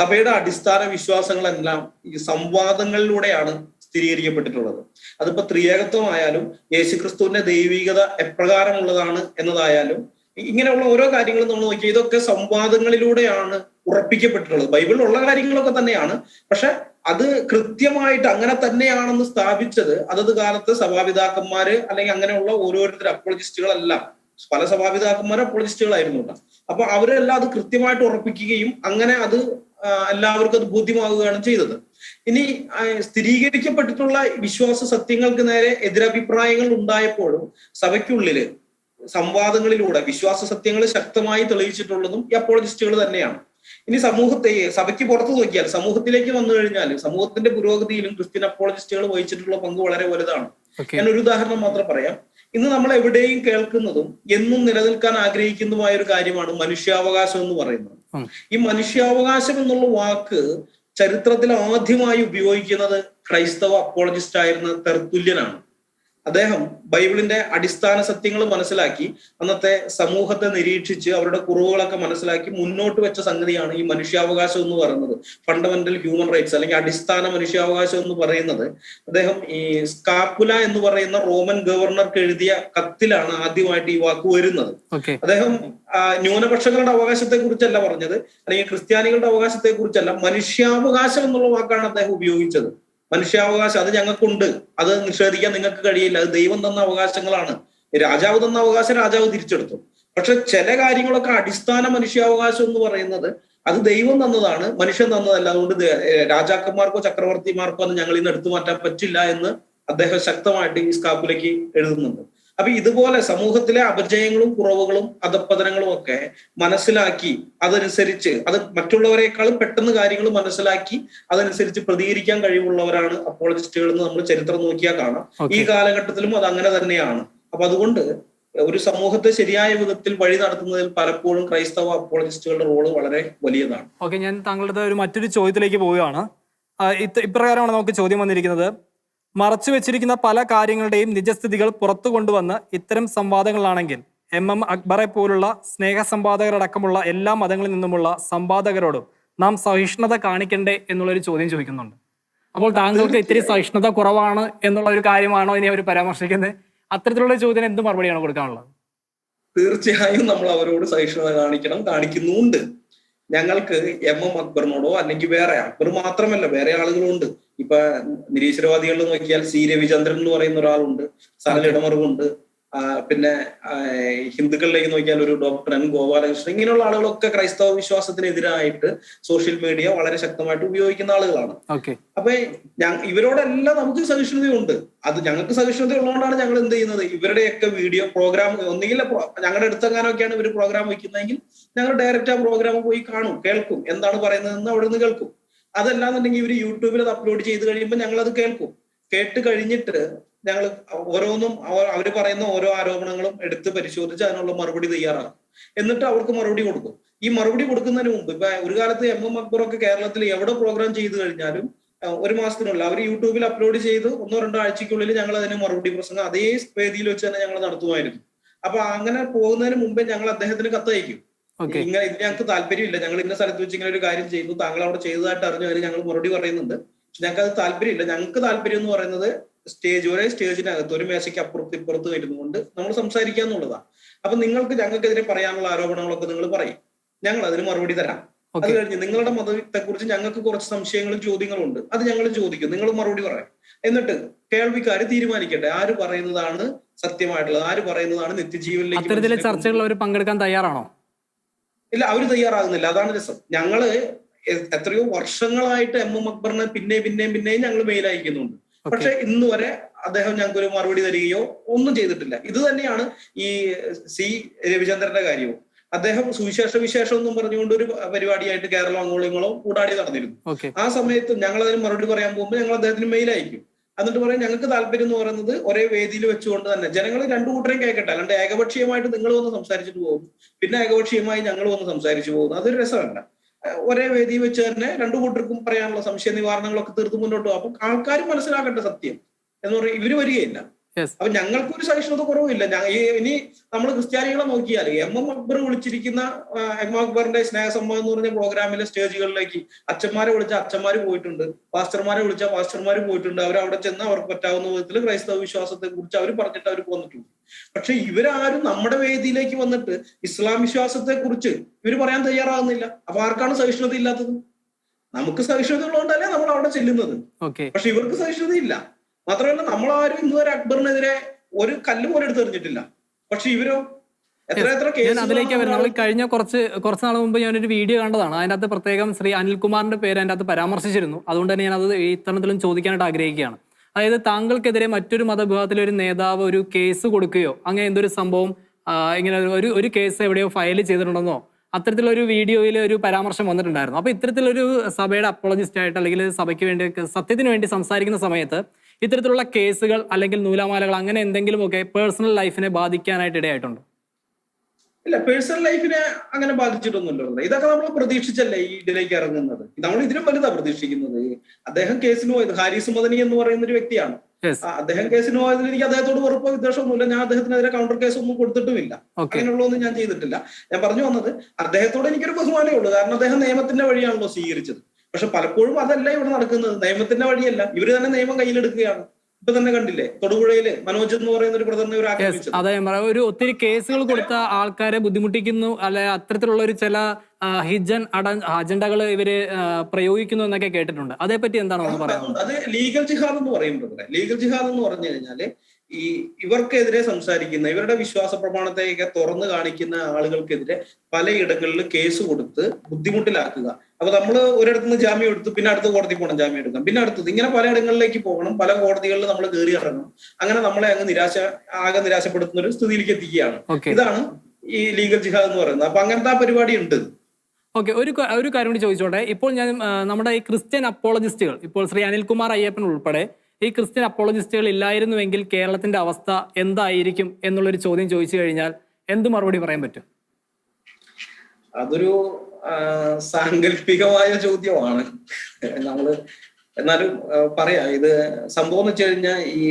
സഭയുടെ അടിസ്ഥാന വിശ്വാസങ്ങളെല്ലാം ഈ സംവാദങ്ങളിലൂടെയാണ് സ്ഥിരീകരിക്കപ്പെട്ടിട്ടുള്ളത്. അതിപ്പോ ത്രിയേകത്വമായാലും യേശുക്രിസ്തുവിന്റെ ദൈവികത എപ്രകാരമുള്ളതാണ് എന്നതായാലും ഇങ്ങനെയുള്ള ഓരോ കാര്യങ്ങളും നമ്മൾ നോക്കിയാൽ ഇതൊക്കെ സംവാദങ്ങളിലൂടെയാണ് ഉറപ്പിക്കപ്പെട്ടിട്ടുള്ളത്. ബൈബിളിലുള്ള കാര്യങ്ങളൊക്കെ തന്നെയാണ്. പക്ഷെ അത് കൃത്യമായിട്ട് അങ്ങനെ തന്നെയാണെന്ന് സ്ഥാപിച്ചത് അതത് കാലത്ത് സഭാപിതാക്കന്മാര് അല്ലെങ്കിൽ അങ്ങനെയുള്ള ഓരോരുത്തർ അപ്പോളജിസ്റ്റുകളല്ല. പല സഭാപിതാക്കന്മാരും അപ്പോളജിസ്റ്റുകളായിരുന്നു അപ്പൊ അവരെല്ലാം അത് കൃത്യമായിട്ട് ഉറപ്പിക്കുകയും അങ്ങനെ അത് എല്ലാവർക്കും അത് ബോധ്യമാവുകയാണ് ചെയ്തത്. ഇനി സ്ഥിരീകരിക്കപ്പെട്ടിട്ടുള്ള വിശ്വാസ സത്യങ്ങൾക്ക് നേരെ എതിരഭിപ്രായങ്ങൾ ഉണ്ടായപ്പോഴും സഭയ്ക്കുള്ളിൽ സംവാദങ്ങളിലൂടെ വിശ്വാസ സത്യങ്ങൾ ശക്തമായി തെളിയിച്ചിട്ടുള്ളതും ഈ അപ്പോളജിസ്റ്റുകൾ തന്നെയാണ്. ഇനി സമൂഹത്തെ സഭയ്ക്ക് പുറത്ത് നോക്കിയാൽ സമൂഹത്തിലേക്ക് വന്നു കഴിഞ്ഞാൽ സമൂഹത്തിന്റെ പുരോഗതിയിലും ക്രിസ്ത്യൻ അപ്പോളജിസ്റ്റുകൾ വഹിച്ചിട്ടുള്ള പങ്ക് വളരെ വലുതാണ്. ഞാൻ ഒരു ഉദാഹരണം മാത്രം പറയാം. ഇന്ന് നമ്മൾ എവിടെയും കേൾക്കുന്നതും എന്നും നിലനിൽക്കാൻ ആഗ്രഹിക്കുന്നതുമായ ഒരു കാര്യമാണ് മനുഷ്യാവകാശം എന്ന് പറയുന്നത്. ഈ മനുഷ്യാവകാശം എന്നുള്ള വാക്ക് ചരിത്രത്തിൽ ആദ്യമായി ഉപയോഗിക്കുന്നത് ക്രൈസ്തവ അപ്പോളജിസ്റ്റ് ആയിരുന്ന തെർത്തുല്യനാണ്. അദ്ദേഹം ബൈബിളിന്റെ അടിസ്ഥാന സത്യങ്ങൾ മനസ്സിലാക്കി അന്നത്തെ സമൂഹത്തെ നിരീക്ഷിച്ച് അവരുടെ കുറവുകളൊക്കെ മനസ്സിലാക്കി മുന്നോട്ട് വെച്ച സംഗതിയാണ് ഈ മനുഷ്യാവകാശം എന്ന് പറയുന്നത്. ഫണ്ടമെന്റൽ ഹ്യൂമൻ റൈറ്റ്സ് അല്ലെങ്കിൽ അടിസ്ഥാന മനുഷ്യാവകാശം എന്ന് പറയുന്നത് അദ്ദേഹം ഈ സ്കാപ്പുല എന്ന് പറയുന്ന റോമൻ ഗവർണർക്ക് എഴുതിയ കത്തിലാണ് ആദ്യമായിട്ട് ഈ വാക്ക് വരുന്നത്. അദ്ദേഹം ന്യൂനപക്ഷങ്ങളുടെ അവകാശത്തെ കുറിച്ചല്ല പറഞ്ഞത് അല്ലെങ്കിൽ ക്രിസ്ത്യാനികളുടെ അവകാശത്തെ കുറിച്ചല്ല മനുഷ്യാവകാശം എന്നുള്ള വാക്കാണ് അദ്ദേഹം ഉപയോഗിച്ചത്. മനുഷ്യാവകാശം അത് ഞങ്ങൾക്കുണ്ട്. അത് നിഷേധിക്കാൻ നിങ്ങൾക്ക് കഴിയില്ല. അത് ദൈവം തന്ന അവകാശങ്ങളാണ്. രാജാവ് തന്ന അവകാശം രാജാവ് തിരിച്ചെടുത്തു. പക്ഷെ ചില കാര്യങ്ങളൊക്കെ അടിസ്ഥാന മനുഷ്യാവകാശം എന്ന് പറയുന്നത് അത് ദൈവം തന്നതാണ് മനുഷ്യൻ തന്നതല്ല. അതുകൊണ്ട് രാജാക്കന്മാർക്കോ ചക്രവർത്തിമാർക്കോ അത് ഞങ്ങളിൽ നിന്ന് എടുത്തു മാറ്റാൻ പറ്റില്ല എന്ന് അദ്ദേഹം ശക്തമായിട്ട് ഈ സ്കാപ്പിലേക്ക് എഴുതുന്നുണ്ട്. അപ്പൊ ഇതുപോലെ സമൂഹത്തിലെ അപജയങ്ങളും കുറവുകളും അധപ്പതനങ്ങളും ഒക്കെ മനസ്സിലാക്കി അതനുസരിച്ച് അത് മറ്റുള്ളവരെക്കാളും പെട്ടെന്ന് കാര്യങ്ങൾ മനസ്സിലാക്കി അതനുസരിച്ച് പ്രതികരിക്കാൻ കഴിവുള്ളവരാണ് അപ്പോളജിസ്റ്റുകൾ എന്ന് നമ്മൾ ചരിത്രം നോക്കിയാൽ കാണാം. ഈ കാലഘട്ടത്തിലും അത് അങ്ങനെ തന്നെയാണ്. അപ്പൊ അതുകൊണ്ട് ഒരു സമൂഹത്തെ ശരിയായ വിധത്തിൽ വഴി നടത്തുന്നതിൽ പലപ്പോഴും ക്രൈസ്തവ അപ്പോളജിസ്റ്റുകളുടെ റോൾ വളരെ വലിയതാണ്. ഓക്കെ ഞാൻ താങ്കളുടെ ഒരു മറ്റൊരു ചോദ്യത്തിലേക്ക് പോവുകയാണ്. ഇപ്രകാരമാണ് നമുക്ക് ചോദ്യം വന്നിരിക്കുന്നത്. മറച്ചു വെച്ചിരിക്കുന്ന പല കാര്യങ്ങളുടെയും നിജസ്ഥിതികൾ പുറത്തു കൊണ്ടുവന്ന് ഇത്തരം സംവാദങ്ങളാണെങ്കിൽ എം എം അക്ബറെ പോലുള്ള സ്നേഹ സംവാദകരടക്കമുള്ള എല്ലാ മതങ്ങളിൽ നിന്നുമുള്ള സംവാദകരോടും നാം സഹിഷ്ണുത കാണിക്കണ്ടേ എന്നുള്ളൊരു ചോദ്യം ചോദിക്കുന്നുണ്ട്. അപ്പോൾ താങ്കൾക്ക് ഇത്തിരി സഹിഷ്ണുത കുറവാണ് എന്നുള്ള ഒരു കാര്യമാണോ ഇനി അവർ പരാമർശിക്കുന്നത്? അത്തരത്തിലുള്ള ചോദ്യം എന്ത് മറുപടിയാണ് കൊടുക്കാനുള്ളത്? തീർച്ചയായും നമ്മൾ അവരോട് സഹിഷ്ണുത കാണിക്കണം കാണിക്കുന്നുണ്ട് ഞങ്ങൾക്ക് എം എം അക്ബറിനോടോ അല്ലെങ്കിൽ വേറെ അക്ബർ മാത്രമല്ല വേറെ ആളുകളുണ്ട് ഇപ്പൊ നിരീശ്വരവാദികളിൽ നോക്കിയാൽ സി രവിചന്ദ്രൻ എന്ന് പറയുന്ന ഒരാളുണ്ട്. സനലിടമറുണ്ട് ആ, പിന്നെ ഹിന്ദുക്കളിലേക്ക് നോക്കിയാൽ ഒരു ഡോക്ടർ എൻ ഗോപാലകൃഷ്ണൻ ഇങ്ങനെയുള്ള ആളുകളൊക്കെ ക്രൈസ്തവ വിശ്വാസത്തിനെതിരായിട്ട് സോഷ്യൽ മീഡിയ വളരെ ശക്തമായിട്ട് ഉപയോഗിക്കുന്ന ആളുകളാണ്. അപ്പൊ ഇവരോടെല്ലാം നമുക്ക് സഹിഷ്ണുതയുണ്ട്. അത് ഞങ്ങൾക്ക് സഹിഷ്ണുത ഉള്ളതുകൊണ്ടാണ് ഞങ്ങൾ എന്ത് ചെയ്യുന്നത്? ഇവരുടെയൊക്കെ വീഡിയോ പ്രോഗ്രാം ഒന്നുകിൽ ഞങ്ങളുടെ അടുത്തെങ്ങാനൊക്കെയാണ് ഇവർ പ്രോഗ്രാം വയ്ക്കുന്നതെങ്കിൽ ഞങ്ങൾ ഡയറക്റ്റ് ആ പ്രോഗ്രാം പോയി കാണും കേൾക്കും. എന്താണ് പറയുന്നതെന്ന് അവിടെ നിന്ന് കേൾക്കും. അതല്ലാന്നുണ്ടെങ്കിൽ ഇവർ യൂട്യൂബിൽ അത് അപ്ലോഡ് ചെയ്ത് കഴിയുമ്പോൾ ഞങ്ങൾ അത് കേൾക്കും. കേട്ട് കഴിഞ്ഞിട്ട് ഞങ്ങൾ ഓരോന്നും അവർ പറയുന്ന ഓരോ ആരോപണങ്ങളും എടുത്ത് പരിശോധിച്ച് അതിനുള്ള മറുപടി തയ്യാറാക്കും. എന്നിട്ട് അവർക്ക് മറുപടി കൊടുക്കും. ഈ മറുപടി കൊടുക്കുന്നതിന് മുമ്പ് ഇപ്പൊ ഒരു കാലത്ത് എം എം അക്ബറൊക്കെ കേരളത്തിൽ എവിടെ പ്രോഗ്രാം ചെയ്തു കഴിഞ്ഞാലും ഒരു മാസത്തിനുള്ളിൽ അവർ യൂട്യൂബിൽ അപ്ലോഡ് ചെയ്ത് ഒന്നോ രണ്ടോ ആഴ്ചക്കുള്ളിൽ ഞങ്ങൾ അതിന് മറുപടി പ്രസംഗം അതേ വേദിയിൽ വെച്ച് തന്നെ ഞങ്ങൾ നടത്തുമായിരുന്നു. അപ്പൊ അങ്ങനെ പോകുന്നതിന് മുമ്പേ ഞങ്ങൾ അദ്ദേഹത്തിന് കത്തയക്കും ഇങ്ങനെ ഇത് ഞങ്ങൾക്ക് താല്പര്യമില്ല. ഞങ്ങൾ ഇന്ന സ്ഥലത്ത് വെച്ച് ഇങ്ങനെ ഒരു കാര്യം ചെയ്തു. താങ്കൾ അവിടെ ചെയ്തതായിട്ട് അറിഞ്ഞു അതിന് ഞങ്ങൾ മറുപടി പറയുന്നുണ്ട്. ഞങ്ങൾക്ക് അത് താല്പര്യമില്ല. ഞങ്ങൾക്ക് താല്പര്യം എന്ന് പറയുന്നത് സ്റ്റേജ് ഒരേ സ്റ്റേജിനകത്ത് ഒരു മേശയ്ക്ക് അപ്പുറത്ത് ഇപ്പുറത്ത് വരുന്നുകൊണ്ട് നമ്മൾ സംസാരിക്കുക എന്നുള്ളതാണ് അപ്പൊ നിങ്ങൾക്ക് ഞങ്ങൾക്കെതിരെ പറയാനുള്ള ആരോപണങ്ങളൊക്കെ നിങ്ങൾ പറയും. ഞങ്ങൾ അതിന് മറുപടി തരാം. അത് കഴിഞ്ഞ് നിങ്ങളുടെ മതത്തെ കുറിച്ച് ഞങ്ങൾക്ക് കുറച്ച് സംശയങ്ങളും ചോദ്യങ്ങളും ഉണ്ട് അത് ഞങ്ങൾ ചോദിക്കും. നിങ്ങൾ മറുപടി പറയാം. എന്നിട്ട് കേൾവിക്കാര് തീരുമാനിക്കട്ടെ. ആര് പറയുന്നതാണ് സത്യമായിട്ടുള്ളത്? ആര് പറയുന്നതാണ് നിത്യജീവനിലേക്ക് അത്തരത്തിലെ മനുഷ്യനെ ചർച്ചകളിൽ അവർ പങ്കെടുക്കാൻ തയ്യാറാണോ? ഇല്ല അവർ തയ്യാറാകുന്നില്ല. അതാണ് രസം. ഞങ്ങൾ എത്രയോ വർഷങ്ങളായിട്ട് എം എം അക്ബറിനെ പിന്നെയും പിന്നെയും പിന്നെയും ഞങ്ങൾ മെയിൽ അയക്കുന്നുണ്ട്. പക്ഷെ ഇന്ന് വരെ അദ്ദേഹം ഞങ്ങൾക്ക് ഒരു മറുപടി തരികയോ ഒന്നും ചെയ്തിട്ടില്ല. ഇത് തന്നെയാണ് ഈ സി രവിചന്ദ്രന്റെ കാര്യവും. അദ്ദേഹം സുവിശേഷ വിശേഷം എന്നും പറഞ്ഞുകൊണ്ട് ഒരു പരിപാടിയായിട്ട് കേരളം അങ്ങോളങ്ങളോ കൂടാടി നടന്നിരുന്നു. ആ സമയത്ത് ഞങ്ങൾ അതിന് മറുപടി പറയാൻ പോകുമ്പോൾ ഞങ്ങൾ അദ്ദേഹത്തിന് മെയിൽ അയക്കും. എന്നിട്ട് പറയും ഞങ്ങൾക്ക് താല്പര്യം എന്ന് പറയുന്നത് ഒരേ വേദിയിൽ വെച്ചുകൊണ്ട് തന്നെ ജനങ്ങൾ രണ്ടു കൂട്ടരെയും കേൾക്കട്ടെ. അല്ലാണ്ട് ഏകപക്ഷീയമായിട്ട് നിങ്ങൾ വന്ന് സംസാരിച്ചിട്ട് പോകും പിന്നെ ഏകപക്ഷീയമായി ഞങ്ങൾ വന്ന് സംസാരിച്ചു പോകുന്നു. അതൊരു രസമല്ല. ഒരേ വേദി വെച്ച് തന്നെ രണ്ടു കൂട്ടർക്കും പറയാനുള്ള സംശയ നിവാരണങ്ങളൊക്കെ തീർത്ത് മുന്നോട്ട് പോകും അപ്പൊ ആൾക്കാർ മനസ്സിലാക്കേണ്ട സത്യം എന്ന് പറയും ഇവർ വരികയില്ല. അപ്പൊ ഞങ്ങൾക്കൊരു സഹിഷ്ണുത കുറവില്ല ഇനി നമ്മൾ ക്രിസ്ത്യാനികളെ നോക്കിയാൽ എം എം അക്ബർ വിളിച്ചിരിക്കുന്ന എം അക്ബറിന്റെ സ്നേഹസമ്മതം എന്ന് പറഞ്ഞ പ്രോഗ്രാമിലെ സ്റ്റേജുകളിലേക്ക് അച്ഛന്മാരെ വിളിച്ച അച്ഛന്മാര് പോയിട്ടുണ്ട്. പാസ്റ്റർമാരെ വിളിച്ച പാസ്റ്റർമാർ പോയിട്ടുണ്ട്. അവർ അവിടെ ചെന്ന് അവർക്ക് പറ്റാവുന്ന വിധത്തിൽ ക്രൈസ്തവ വിശ്വാസത്തെ കുറിച്ച് അവർ പറഞ്ഞിട്ട് അവർ പോന്നിട്ടുണ്ട്. പക്ഷെ ഇവരാരും നമ്മുടെ വേദിയിലേക്ക് വന്നിട്ട് ഇസ്ലാം വിശ്വാസത്തെ കുറിച്ച് ഇവർ പറയാൻ തയ്യാറാകുന്നില്ല. അപ്പൊ ആർക്കാണ് സഹിഷ്ണുത ഇല്ലാത്തത്? നമുക്ക് സഹിഷ്ണുത ഉള്ളതുകൊണ്ടല്ലേ നമ്മൾ അവിടെ ചെല്ലുന്നത് പക്ഷെ ഇവർക്ക് സഹിഷ്ണുതയില്ല മാത്രമല്ല നമ്മളാരും ഇന്നുവരെ അക്ബറിനെതിരെ ഒരു കല്ല് പോലും എടുത്ത് എറിഞ്ഞിട്ടില്ല. പക്ഷെ ഇവരോ ഞാൻ അതിലേക്ക് വരുന്നത് നമ്മൾ കഴിഞ്ഞ കുറച്ച് കുറച്ച് നാൾ മുമ്പ് ഞാനൊരു വീഡിയോ കണ്ടതാണ്. അതിന്റെ അകത്ത് പ്രത്യേകം ശ്രീ അനിൽകുമാറിന്റെ പേര് അതിന്റെ അകത്ത് പരാമർശിച്ചിരുന്നു. അതുകൊണ്ട് തന്നെ ഞാൻ അത് ഇത്തരത്തിലും ചോദിക്കാനായിട്ട് ആഗ്രഹിക്കുകയാണ്. അതായത് താങ്കൾക്കെതിരെ മറ്റൊരു മതവിഭാഗത്തിലെ ഒരു നേതാവ് ഒരു കേസ് കൊടുക്കുകയോ അങ്ങനെ എന്തൊരു സംഭവം ഇങ്ങനെ ഒരു- ഒരു ഒരു കേസ് എവിടെയോ ഫയൽ ചെയ്തിട്ടുണ്ടെന്നോ അത്തരത്തിലൊരു വീഡിയോയിൽ ഒരു പരാമർശം വന്നിട്ടുണ്ടായിരുന്നു. അപ്പൊ ഇത്തരത്തിലൊരു സഭയുടെ അപ്പോളജിസ്റ്റ് ആയിട്ട് അല്ലെങ്കിൽ സഭയ്ക്ക് വേണ്ടി സത്യത്തിന് വേണ്ടി സംസാരിക്കുന്ന സമയത്ത് ഇത്തരത്തിലുള്ള കേസുകൾ അല്ലെങ്കിൽ നൂലാമാലകൾ അങ്ങനെ എന്തെങ്കിലുമൊക്കെ പേഴ്സണൽ ലൈഫിനെ ബാധിക്കാനായിട്ട് ഇടയായിട്ടുണ്ടോ? ഇല്ല പേഴ്സണൽ ലൈഫിനെ അങ്ങനെ ബാധിച്ചിട്ടൊന്നുമില്ല ഇതൊക്കെ നമ്മൾ പ്രതീക്ഷിച്ചല്ലേ ഈ ഇതിലേക്ക് ഇറങ്ങുന്നത്? നമ്മൾ ഇതിലും വലുതാ പ്രതീക്ഷിക്കുന്നത്. അദ്ദേഹം കേസിന് പോയത് ഹാരിസ് മദനി എന്ന് പറയുന്ന ഒരു വ്യക്തിയാണ് അദ്ദേഹം കേസിന് പോയതിൽ എനിക്ക് അദ്ദേഹത്തോട് ഉറപ്പോ വിദ്വേഷമൊന്നുമില്ല ഞാൻ അദ്ദേഹത്തിനെതിരെ കൗണ്ടർ കേസ് ഒന്നും കൊടുത്തിട്ടുമില്ല. അങ്ങനെയുള്ളതൊന്നും ഞാൻ ചെയ്തിട്ടില്ല. ഞാൻ പറഞ്ഞു വന്നത് അദ്ദേഹത്തോട് എനിക്കൊരു ബഹുമാനമേ ഉള്ളൂ. കാരണം അദ്ദേഹം നിയമത്തിന്റെ വഴിയാണല്ലോ സ്വീകരിച്ചത്. പക്ഷെ പലപ്പോഴും അതല്ല ഇവിടെ നടക്കുന്നത്. നിയമത്തിന്റെ വഴിയല്ല. ഇവർ തന്നെ നിയമം കയ്യിലെടുക്കുകയാണ്. ഇപ്പൊ തന്നെ കണ്ടില്ലേ? തൊടുപുഴയിൽ മനോജ് എന്ന് പറയുന്ന ഒരു ബ്രദറിനെ ഒരു യെസ് ആക്രമിച്ചത്. അതെ ഒരു ഒത്തിരി കേസുകൾ കൊടുത്ത ആൾക്കാരെ ബുദ്ധിമുട്ടിക്കുന്നു. അല്ലെ അത്തരത്തിലുള്ള ഒരു ചില ഹിജൻ അട അജണ്ടകൾ ഇവർ പ്രയോഗിക്കുന്നു എന്നൊക്കെ കേട്ടിട്ടുണ്ട്. അതേപറ്റി എന്താണ് അത് ലീഗൽ ജിഹാദ് എന്ന് പറയുന്നത് ലീഗൽ ജിഹാദ് എന്ന് പറഞ്ഞു കഴിഞ്ഞാൽ ഈ ഇവർക്കെതിരെ സംസാരിക്കുന്ന ഇവരുടെ വിശ്വാസ പ്രമാണത്തെയൊക്കെ തുറന്നു കാണിക്കുന്ന ആളുകൾക്കെതിരെ പലയിടങ്ങളിൽ കേസ് കൊടുത്ത് ബുദ്ധിമുട്ടിലാക്കുക. അപ്പൊ നമ്മൾ ഒരിടത്തുനിന്ന് ജാമ്യം എടുത്തു പിന്നെ അടുത്ത കോടതി പോകണം ജാമ്യം എടുക്കാം. പിന്നെ അടുത്തത് ഇങ്ങനെ പലയിടങ്ങളിലേക്ക് പോകണം പല കോടതികളിൽ നമ്മൾ കയറി ഇറങ്ങണം. അങ്ങനെ നമ്മളെ അങ്ങ് നിരാശ ആകെ നിരാശപ്പെടുത്തുന്ന ഒരു സ്ഥിതിയിലേക്ക് എത്തിക്കുകയാണ്. ഇതാണ് ഈ ലീഗൽ ജിഹാദ് എന്ന് പറയുന്നത്. അപ്പൊ അങ്ങനത്തെ ആ പരിപാടി ഉണ്ട്. ഓക്കെ ഒരു ഒരു കാര്യം കൂടി ചോദിച്ചോട്ടെ. ഇപ്പോൾ ഞാൻ നമ്മുടെ ഈ ക്രിസ്ത്യൻ അപ്പോളജിസ്റ്റുകൾ ഇപ്പോൾ ശ്രീ അനിൽകുമാർ അയ്യപ്പൻ ഉൾപ്പെടെ ഈ ക്രിസ്ത്യൻ അപ്പോളജിസ്റ്റുകൾ ഇല്ലായിരുന്നുവെങ്കിൽ കേരളത്തിന്റെ അവസ്ഥ എന്തായിരിക്കും എന്നുള്ളൊരു ചോദ്യം ചോദിച്ചു കഴിഞ്ഞാൽ എന്ത് മറുപടി പറയാൻ പറ്റും? അതൊരു സാങ്കല്പികമായ ചോദ്യമാണ്. നമ്മൾ എന്നാലും പറയാം. ഇത് സംഭവം എന്ന് വെച്ച് കഴിഞ്ഞാൽ ഈ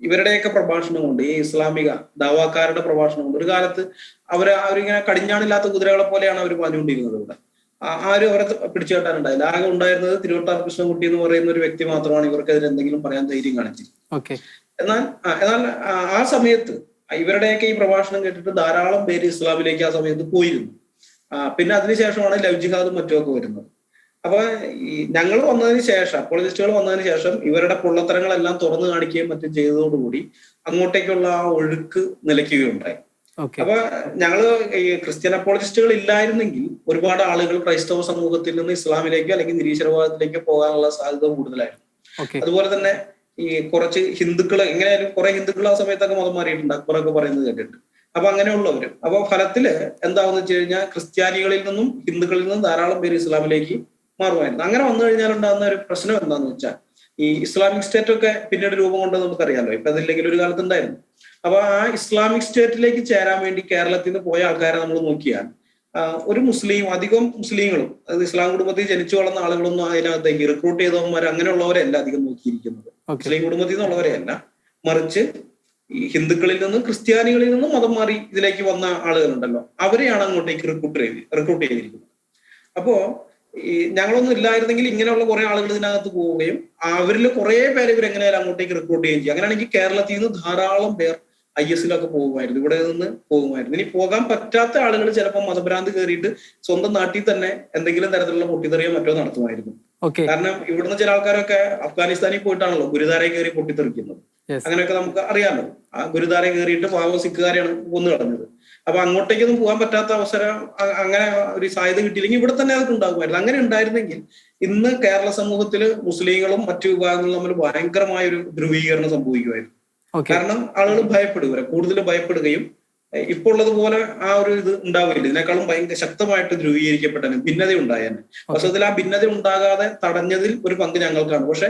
ഇവരുടെയൊക്കെ പ്രഭാഷണം കൊണ്ട് ഈ ഇസ്ലാമിക ദാവാക്കാരുടെ പ്രഭാഷണം കൊണ്ട് ഒരു കാലത്ത് അവർ അവരിങ്ങനെ കടിഞ്ഞാണില്ലാത്ത കുതിരകളെ പോലെയാണ് അവർ പറഞ്ഞുകൊണ്ടിരുന്നത് ഇവിടെ. ആ- ആരും അവരെ പിടിച്ചു കെട്ടാനുണ്ടായില്ല. ആകെ ഉണ്ടായിരുന്നത് തിരുവട്ടാർ കൃഷ്ണൻകുട്ടി എന്ന് പറയുന്ന ഒരു വ്യക്തി മാത്രമാണ് ഇവർക്കെതിരെ എന്തെങ്കിലും പറയാൻ ധൈര്യം കാണിച്ചത്. ഓക്കെ. എന്നാൽ എന്നാൽ ആ- സമയത്ത് ഇവരുടെയൊക്കെ ഈ പ്രഭാഷണം കേട്ടിട്ട് ധാരാളം പേര് ഇസ്ലാമിലേക്ക് ആ സമയത്ത് പോയിരുന്നു. പിന്നെ അതിനുശേഷമാണ് ലവ് ജിഹാദും മറ്റുമൊക്കെ വരുന്നത്. അപ്പൊ ഞങ്ങൾ വന്നതിന് ശേഷം അപ്പോളജിസ്റ്റുകൾ വന്നതിന് ശേഷം ഇവരുടെ പൊള്ളത്തരങ്ങളെല്ലാം തുറന്നു കാണിക്കുകയും മറ്റും ചെയ്തതോടുകൂടി അങ്ങോട്ടേക്കുള്ള ആ ഒഴുക്ക് നിലയ്ക്കുകയുണ്ടായി. അപ്പൊ ഞങ്ങൾ ഈ ക്രിസ്ത്യൻ അപ്പോളജിസ്റ്റുകൾ ഇല്ലായിരുന്നെങ്കിൽ ഒരുപാട് ആളുകൾ ക്രൈസ്തവ സമൂഹത്തിൽ നിന്ന് ഇസ്ലാമിലേക്കോ അല്ലെങ്കിൽ നിരീശ്വരവാദത്തിലേക്കോ പോകാനുള്ള സാധ്യത കൂടുതലായിരുന്നു. അതുപോലെ തന്നെ ഈ കുറച്ച് ഹിന്ദുക്കൾ എങ്ങനെയായാലും കുറെ ഹിന്ദുക്കൾ ആ സമയത്തൊക്കെ മതം മാറിയിട്ടുണ്ട്. അക്ബറൊക്കെ പറയുന്നത് കേട്ടിട്ടുണ്ട് അപ്പൊ അങ്ങനെയുള്ളവരും അപ്പൊ ഫലത്തിൽ എന്താണെന്ന് വെച്ച് കഴിഞ്ഞാൽ ക്രിസ്ത്യാനികളിൽ നിന്നും ഹിന്ദുക്കളിൽ നിന്നും ധാരാളം പേര് ഇസ്ലാമിലേക്ക് മാറുമായിരുന്നു. അങ്ങനെ വന്നു കഴിഞ്ഞാൽ ഉണ്ടാകുന്ന ഒരു പ്രശ്നം എന്താണെന്ന് വെച്ചാൽ ഈ ഇസ്ലാമിക് സ്റ്റേറ്റ് ഒക്കെ പിന്നീട് രൂപം കൊണ്ടത് നമുക്കറിയാമല്ലോ ഇപ്പൊ അതില്ലെങ്കിൽ ഒരു കാലത്ത് ഉണ്ടായിരുന്നു. അപ്പൊ ആ ഇസ്ലാമിക് സ്റ്റേറ്റിലേക്ക് ചേരാൻ വേണ്ടി കേരളത്തിൽ നിന്ന് പോയ ആൾക്കാരെ നമ്മൾ നോക്കിയാൽ ഒരു മുസ്ലിം അധികം മുസ്ലിങ്ങളും അത് ഇസ്ലാം കുടുംബത്തിൽ ജനിച്ചു വളർന്ന ആളുകളൊന്നും അതിനകത്തേക്ക് റിക്രൂട്ട് ചെയ്തവന്മാർ അങ്ങനെയുള്ളവരല്ല അധികം നോക്കിയിരിക്കുന്നത്. മുസ്ലിം കുടുംബത്തിൽ നിന്നുള്ളവരെയല്ല മറിച്ച് ഈ ഹിന്ദുക്കളിൽ നിന്നും ക്രിസ്ത്യാനികളിൽ നിന്നും മതം മാറി ഇതിലേക്ക് വന്ന ആളുകളുണ്ടല്ലോ. അവരെയാണ് അങ്ങോട്ടേക്ക് റിക്രൂട്ട് ചെയ്ത് റിക്രൂട്ട് ചെയ്തിരിക്കുന്നത്. അപ്പോ ഈ ഞങ്ങളൊന്നും ഇല്ലായിരുന്നെങ്കിൽ ഇങ്ങനെയുള്ള കുറെ ആളുകൾ ഇതിനകത്ത് പോവുകയും അവരിൽ കുറെ പേര് ഇവർ എങ്ങനെയാലും അങ്ങോട്ടേക്ക് റിക്രൂട്ട് ചെയ്യുകയും ചെയ്യും. അങ്ങനെയാണെങ്കിൽ കേരളത്തിൽ നിന്ന് ധാരാളം പേർ ഐ എസിലൊക്കെ പോകുമായിരുന്നു. ഇവിടെ നിന്ന് പോകുമായിരുന്നു. ഇനി പോകാൻ പറ്റാത്ത ആളുകൾ ചിലപ്പോൾ മതഭ്രാന്ത് കയറിയിട്ട് സ്വന്തം നാട്ടിൽ തന്നെ എന്തെങ്കിലും തരത്തിലുള്ള പൊട്ടിത്തെറിയോ മറ്റോ നടത്തുമായിരുന്നു. കാരണം ഇവിടുന്ന് ചില ആൾക്കാരൊക്കെ അഫ്ഗാനിസ്ഥാനിൽ പോയിട്ടാണല്ലോ ഗുരുദ്വാരയിൽ കയറി പൊട്ടിത്തെറിക്കുന്നത്. അങ്ങനെയൊക്കെ നമുക്ക് അറിയാമല്ലോ. ആ ഗുരുദ്വാരയിൽ കയറിയിട്ട് പാവം സിഖുകാരെയാണ് കൊന്നു കളഞ്ഞത്. അപ്പൊ അങ്ങോട്ടേക്കൊന്നും പോകാൻ പറ്റാത്ത അവസരം അങ്ങനെ ഒരു സാധ്യത കിട്ടിയില്ലെങ്കിൽ ഇവിടെ തന്നെ അതൊക്കെ ഉണ്ടാകുമായിരുന്നു. അങ്ങനെ ഉണ്ടായിരുന്നെങ്കിൽ ഇന്ന് കേരള സമൂഹത്തിൽ മുസ്ലിങ്ങളും മറ്റു വിഭാഗങ്ങളും തമ്മിൽ ഭയങ്കരമായ ഒരു ധ്രുവീകരണം സംഭവിക്കുമായിരുന്നു. കാരണം ആളുകൾ ഭയപ്പെടുക കൂടുതൽ ഭയപ്പെടുകയും ഇപ്പോൾ ഉള്ളതുപോലെ ആ ഒരു ഇത് ഉണ്ടാവില്ല ഇതിനേക്കാളും ഭയങ്കര ശക്തമായിട്ട് ധ്രുവീകരിക്കപ്പെട്ടതിന് ഭിന്നത പക്ഷെ വാസ്തവത്തിൽ ആ ഭിന്നത ഉണ്ടാകാതെ തടഞ്ഞതിൽ ഒരു പങ്ക് ഞങ്ങൾക്കാണ്. പക്ഷെ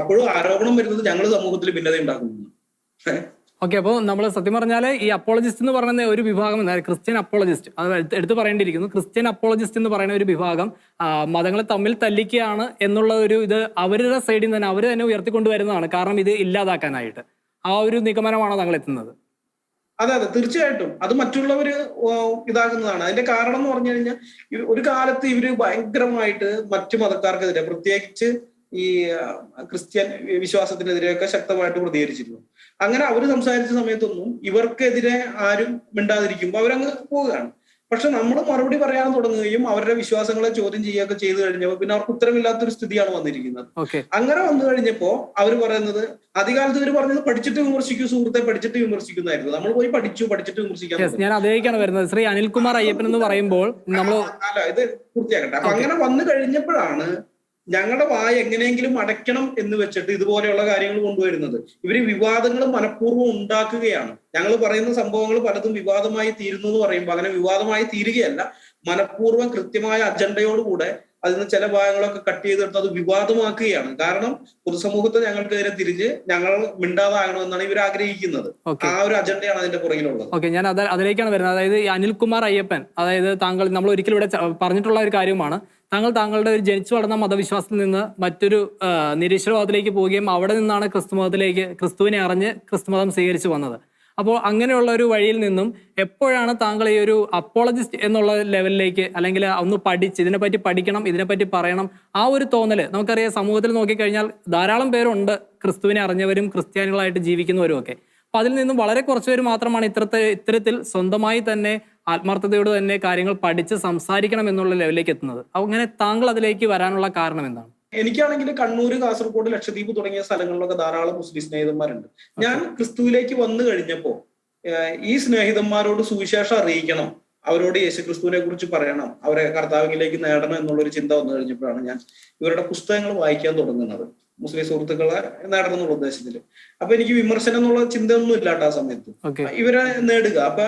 അപ്പോഴും ആരോപണം വരുന്നത് ഞങ്ങൾ സമൂഹത്തിൽ ഭിന്നത ഉണ്ടാക്കുന്നു ഓക്കെ അപ്പോൾ നമ്മൾ സത്യം പറഞ്ഞാൽ ഈ അപ്പോളജിസ്റ്റ് എന്ന് പറയുന്ന ഒരു വിഭാഗം ക്രിസ്ത്യൻ അപ്പോളജിസ്റ്റ്. അത് എടുത്തു പറയേണ്ടിയിരിക്കുന്നു. ക്രിസ്ത്യൻ അപ്പോളജിസ്റ്റ് എന്ന് പറയുന്ന ഒരു വിഭാഗം മതങ്ങളെ തമ്മിൽ തല്ലിക്കുകയാണ് എന്നുള്ള ഒരു ഇത് അവരുടെ സൈഡിൽ നിന്ന് തന്നെ അവർ തന്നെ ഉയർത്തിക്കൊണ്ടുവരുന്നതാണ്. കാരണം ഇത് ഇല്ലാതാക്കാനായിട്ട്. ആ ഒരു നിഗമനമാണോ താങ്കൾ എത്തുന്നത്. അതെ അതെ. തീർച്ചയായിട്ടും. അത് മറ്റുള്ളവര് ഇതാകുന്നതാണ്. അതിന്റെ കാരണം എന്ന് പറഞ്ഞു കഴിഞ്ഞാൽ ഒരു കാലത്ത് ഇവർ ഭയങ്കരമായിട്ട് മറ്റു മതക്കാർക്കെതിരെ പ്രത്യേകിച്ച് ഈ ക്രിസ്ത്യൻ വിശ്വാസത്തിനെതിരെയൊക്കെ ശക്തമായിട്ട് പ്രതികരിച്ചിരുന്നു. അങ്ങനെ അവർ സംസാരിച്ച സമയത്തൊന്നും ഇവർക്കെതിരെ ആരും മിണ്ടാതിരിക്കുമ്പോൾ അവരങ്ങ് പോവുകയാണ്. പക്ഷെ നമ്മൾ മറുപടി പറയാൻ തുടങ്ങുകയും അവരുടെ വിശ്വാസങ്ങളെ ചോദ്യം ചെയ്യുകയൊക്കെ ചെയ്തു കഴിഞ്ഞപ്പോൾ പിന്നെ അവർക്ക് ഉത്തരമില്ലാത്തൊരു സ്ഥിതിയാണ് വന്നിരിക്കുന്നത്. അങ്ങനെ വന്നു കഴിഞ്ഞപ്പോ അവർ പറയുന്നത് അധികാലത്ത് ഇവർ പറഞ്ഞത് പഠിച്ചിട്ട് വിമർശിക്കൂ സുഹൃത്തെ പഠിച്ചിട്ട് വിമർശിക്കുന്നതായിരുന്നു. നമ്മൾ പോയി പഠിച്ചു പഠിച്ചിട്ട് വിമർശിക്കാം ഞാൻ അതേക്കാണ് വരുന്നത്. ശ്രീ അനിൽകുമാർ അയ്യപ്പൻ എന്ന് പറയുമ്പോൾ നമ്മൾ അല്ല ഇത് പൂർത്തിയാക്കട്ടെ. അപ്പൊ അങ്ങനെ വന്നു കഴിഞ്ഞപ്പോഴാണ് ഞങ്ങളുടെ വായ എങ്ങനെയെങ്കിലും അടയ്ക്കണം എന്ന് വെച്ചിട്ട് ഇതുപോലെയുള്ള കാര്യങ്ങൾ കൊണ്ടുവരുന്നത്. ഇവർ വിവാദങ്ങൾ മനഃപൂർവം ഉണ്ടാക്കുകയാണ്. ഞങ്ങൾ പറയുന്ന സംഭവങ്ങൾ പലതും വിവാദമായി തീരുന്നു എന്ന് പറയുമ്പോൾ അങ്ങനെ വിവാദമായി തീരുകയല്ല. മനഃപൂർവം കൃത്യമായ അജണ്ടയോടുകൂടെ അതിൽ നിന്ന് ചില ഭാഗങ്ങളൊക്കെ കട്ട് ചെയ്തെടുത്ത് അത് വിവാദമാക്കുകയാണ്. കാരണം പൊതുസമൂഹത്തെ ഞങ്ങൾക്കെതിരെ തിരിഞ്ഞ് ഞങ്ങൾ മിണ്ടാതാകണമെന്നാണ് ഇവർ ആഗ്രഹിക്കുന്നത്. ആ ഒരു അജണ്ടയാണ് അതിന്റെ പുറകിലുള്ളത്. ഓക്കെ ഞാൻ അത് അതിലേക്കാണ് വരുന്നത്. അതായത് ഈ അനിൽകുമാർ അയ്യപ്പൻ അതായത് താങ്കൾ നമ്മൾ ഒരിക്കലും ഇവിടെ പറഞ്ഞിട്ടുള്ള ഒരു കാര്യമാണ്. താങ്കൾ താങ്കളുടെ ഒരു ജനിച്ചു വളർന്ന മതവിശ്വാസത്തിൽ നിന്ന് മറ്റൊരു നിരീശ്വരവാദത്തിലേക്ക് പോവുകയും അവിടെ നിന്നാണ് ക്രിസ്തു മതത്തിലേക്ക് ക്രിസ്തുവിനെ അറിഞ്ഞ് ക്രിസ്തുമതം സ്വീകരിച്ചു വന്നത്. അപ്പോൾ അങ്ങനെയുള്ള ഒരു വഴിയിൽ നിന്നും എപ്പോഴാണ് താങ്കൾ ഈ ഒരു അപ്പോളജിസ്റ്റ് എന്നുള്ള ലെവലിലേക്ക് അല്ലെങ്കിൽ ഒന്ന് പഠിച്ച് ഇതിനെപ്പറ്റി പഠിക്കണം ഇതിനെപ്പറ്റി പറയണം ആ ഒരു തോന്നൽ നമുക്കറിയാം സമൂഹത്തിൽ നോക്കിക്കഴിഞ്ഞാൽ ധാരാളം പേരുണ്ട് ക്രിസ്തുവിനെ അറിഞ്ഞവരും ക്രിസ്ത്യാനികളായിട്ട് ജീവിക്കുന്നവരും ഒക്കെ അപ്പൊ അതിൽ നിന്നും വളരെ കുറച്ച് പേര് മാത്രമാണ് ഇത്തരത്തെ ഇത്തരത്തിൽ സ്വന്തമായി തന്നെ ആത്മാർത്ഥതയോട് തന്നെ കാര്യങ്ങൾ പഠിച്ച് സംസാരിക്കണം എന്നുള്ള ലെവലിലേക്ക് എത്തുന്നത്. അങ്ങനെ താങ്കൾ അതിലേക്ക് വരാനുള്ള കാരണം എന്താണ്? എനിക്കാണെങ്കിൽ കണ്ണൂർ കാസർഗോഡ് ലക്ഷദ്വീപ് തുടങ്ങിയ സ്ഥലങ്ങളിലൊക്കെ ധാരാളം മുസ്ലിം സ്നേഹിതന്മാരുണ്ട്. ഞാൻ ക്രിസ്തുവിലേക്ക് വന്നു കഴിഞ്ഞപ്പോ ഈ സ്നേഹിതന്മാരോട് സുവിശേഷം അറിയിക്കണം. അവരോട് യേശുക്രിസ്തുവിനെ കുറിച്ച് പറയണം. അവരെ കർത്താവിലേക്ക് നേടണം എന്നുള്ള ഒരു ചിന്ത വന്നു കഴിഞ്ഞപ്പോഴാണ് ഞാൻ ഇവരുടെ പുസ്തകങ്ങൾ വായിക്കാൻ തുടങ്ങുന്നത്. മുസ്ലിം സുഹൃത്തുക്കളെ നേടണം എന്നുള്ള ഉദ്ദേശത്തിൽ അപ്പൊ എനിക്ക് വിമർശനം എന്നുള്ള ചിന്ത ഒന്നും ഇല്ലാട്ടോ ആ സമയത്ത്. ഇവരെ നേടുക. അപ്പൊ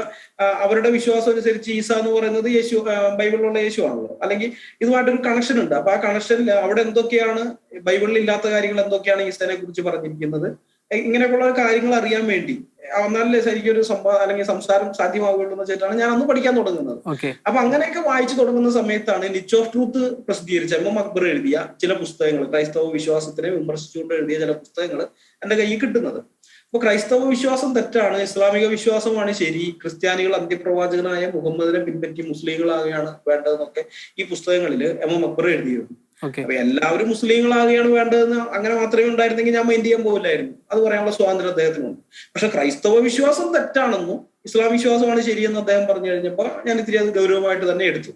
അവരുടെ വിശ്വാസം അനുസരിച്ച് ഈസ എന്ന് പറയുന്നത് യേശു ബൈബിളിലുള്ള യേശു ആണല്ലോ അല്ലെങ്കിൽ ഇതുമായിട്ടൊരു കണക്ഷൻ ഉണ്ട്. അപ്പൊ ആ കണക്ഷനിൽ അവിടെ എന്തൊക്കെയാണ് ബൈബിളിൽ ഇല്ലാത്ത കാര്യങ്ങൾ എന്തൊക്കെയാണ് ഈസനെ കുറിച്ച് പറഞ്ഞിരിക്കുന്നത്? ഇങ്ങനെയൊക്കെയുള്ള കാര്യങ്ങൾ അറിയാൻ വേണ്ടി. എന്നാലേ എന്നാലല്ലേ സംഭവം അല്ലെങ്കിൽ സംസാരം സാധ്യമാവുകയുള്ളൂ എന്ന് വെച്ചിട്ടാണ് ഞാൻ അന്ന് പഠിക്കാൻ തുടങ്ങുന്നത്. അപ്പൊ അങ്ങനെയൊക്കെ വായിച്ചു തുടങ്ങുന്ന സമയത്താണ് നിച്ച് ഓഫ് ട്രൂത്ത് പ്രസിദ്ധീകരിച്ച എം. എം അക്ബർ എഴുതിയ ചില പുസ്തകങ്ങൾ ക്രൈസ്തവ വിശ്വാസത്തിനെ വിമർശിച്ചുകൊണ്ട് എഴുതിയ ചില പുസ്തകങ്ങൾ എന്റെ കയ്യിൽ കിട്ടുന്നത്. അപ്പൊ ക്രൈസ്തവ വിശ്വാസം തെറ്റാണ് ഇസ്ലാമിക വിശ്വാസമാണ് ശരി ക്രിസ്ത്യാനികൾ അന്ത്യപ്രവാചകനായ മുഹമ്മദിനെ പിൻപറ്റി മുസ്ലിങ്ങളാകുകയാണ് വേണ്ടതെന്നൊക്കെ ഈ പുസ്തകങ്ങളിൽ എം. എം അക്ബർ എഴുതിയിരുന്നു അപ്പൊ എല്ലാവരും മുസ്ലിങ്ങളാകെയാണ് വേണ്ടതെന്ന് അങ്ങനെ മാത്രമേ ഉണ്ടായിരുന്നെങ്കിൽ ഞാൻ മൈൻഡ് ചെയ്യാൻ പോകില്ലായിരുന്നു അത് പറയാനുള്ള സ്വാതന്ത്ര്യം അദ്ദേഹത്തിനുണ്ട്. പക്ഷെ ക്രൈസ്തവ വിശ്വാസം തെറ്റാണെന്നും ഇസ്ലാം വിശ്വാസമാണ് ശരിയെന്ന് അദ്ദേഹം പറഞ്ഞു കഴിഞ്ഞപ്പോൾ ഞാൻ ഇത്തിരി അത് ഗൗരവമായിട്ട് തന്നെ എടുത്തു.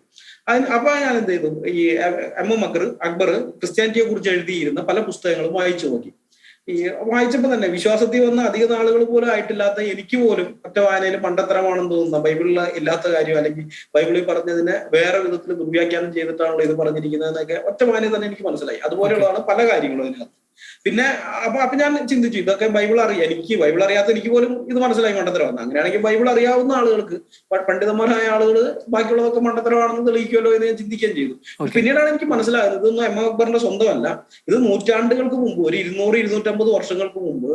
അതിന് അപ്പൊ ഞാൻ എന്ത് ചെയ്തു? ഈ എം എം അക്ബർ അക്ബർ ക്രിസ്ത്യാനിറ്റിയെ കുറിച്ച് എഴുതിയിരുന്ന പല പുസ്തകങ്ങളും വായിച്ചു നോക്കി. ഈ വായിച്ചപ്പോ തന്നെ വിശ്വാസത്തിൽ വന്ന അധിക നാളുകൾ പോലും ആയിട്ടില്ലാത്ത എനിക്ക് പോലും ഒറ്റ വായനയിൽ പണ്ടത്തരമാണെന്ന് തോന്നുന്ന ബൈബിളിൽ ഇല്ലാത്ത കാര്യം അല്ലെങ്കിൽ ബൈബിളിൽ പറഞ്ഞതിനെ വേറെ വിധത്തിൽ ദുർവ്യാഖ്യാനം ചെയ്തിട്ടാണല്ലോ ഇത് പറഞ്ഞിരിക്കുന്നത് എന്നൊക്കെ ഒറ്റ വായന തന്നെ എനിക്ക് മനസ്സിലായി. അതുപോലെയുള്ളതാണ് പല കാര്യങ്ങളും അതിനകത്ത് പിന്നെ അപ്പൊ അപ്പൊ ഞാൻ ചിന്തിച്ചു ഇതൊക്കെ ബൈബിൾ അറിയാം എനിക്ക് ബൈബിൾ അറിയാത്ത എനിക്ക് പോലും ഇത് മനസ്സിലായി മണ്ടത്തരമാണ് അങ്ങനെയാണെങ്കിൽ ബൈബിൾ അറിയാവുന്ന ആളുകൾക്ക് പണ്ഡിതന്മാരായ ആളുകൾ ബാക്കിയുള്ളതൊക്കെ മണ്ടത്തരമാണെന്ന് തെളിയിക്കുമല്ലോ എന്ന് ഞാൻ ചിന്തിക്കുകയും ചെയ്തു. പിന്നീടാണ് എനിക്ക് മനസ്സിലായത് ഇതൊന്നും എം അക്ബറിന്റെ സ്വന്തമല്ല. ഇത് നൂറ്റാണ്ടുകൾക്ക് മുമ്പ് ഒരു ഇരുന്നൂറ് ഇരുന്നൂറ്റമ്പത് വർഷങ്ങൾക്ക് മുമ്പ്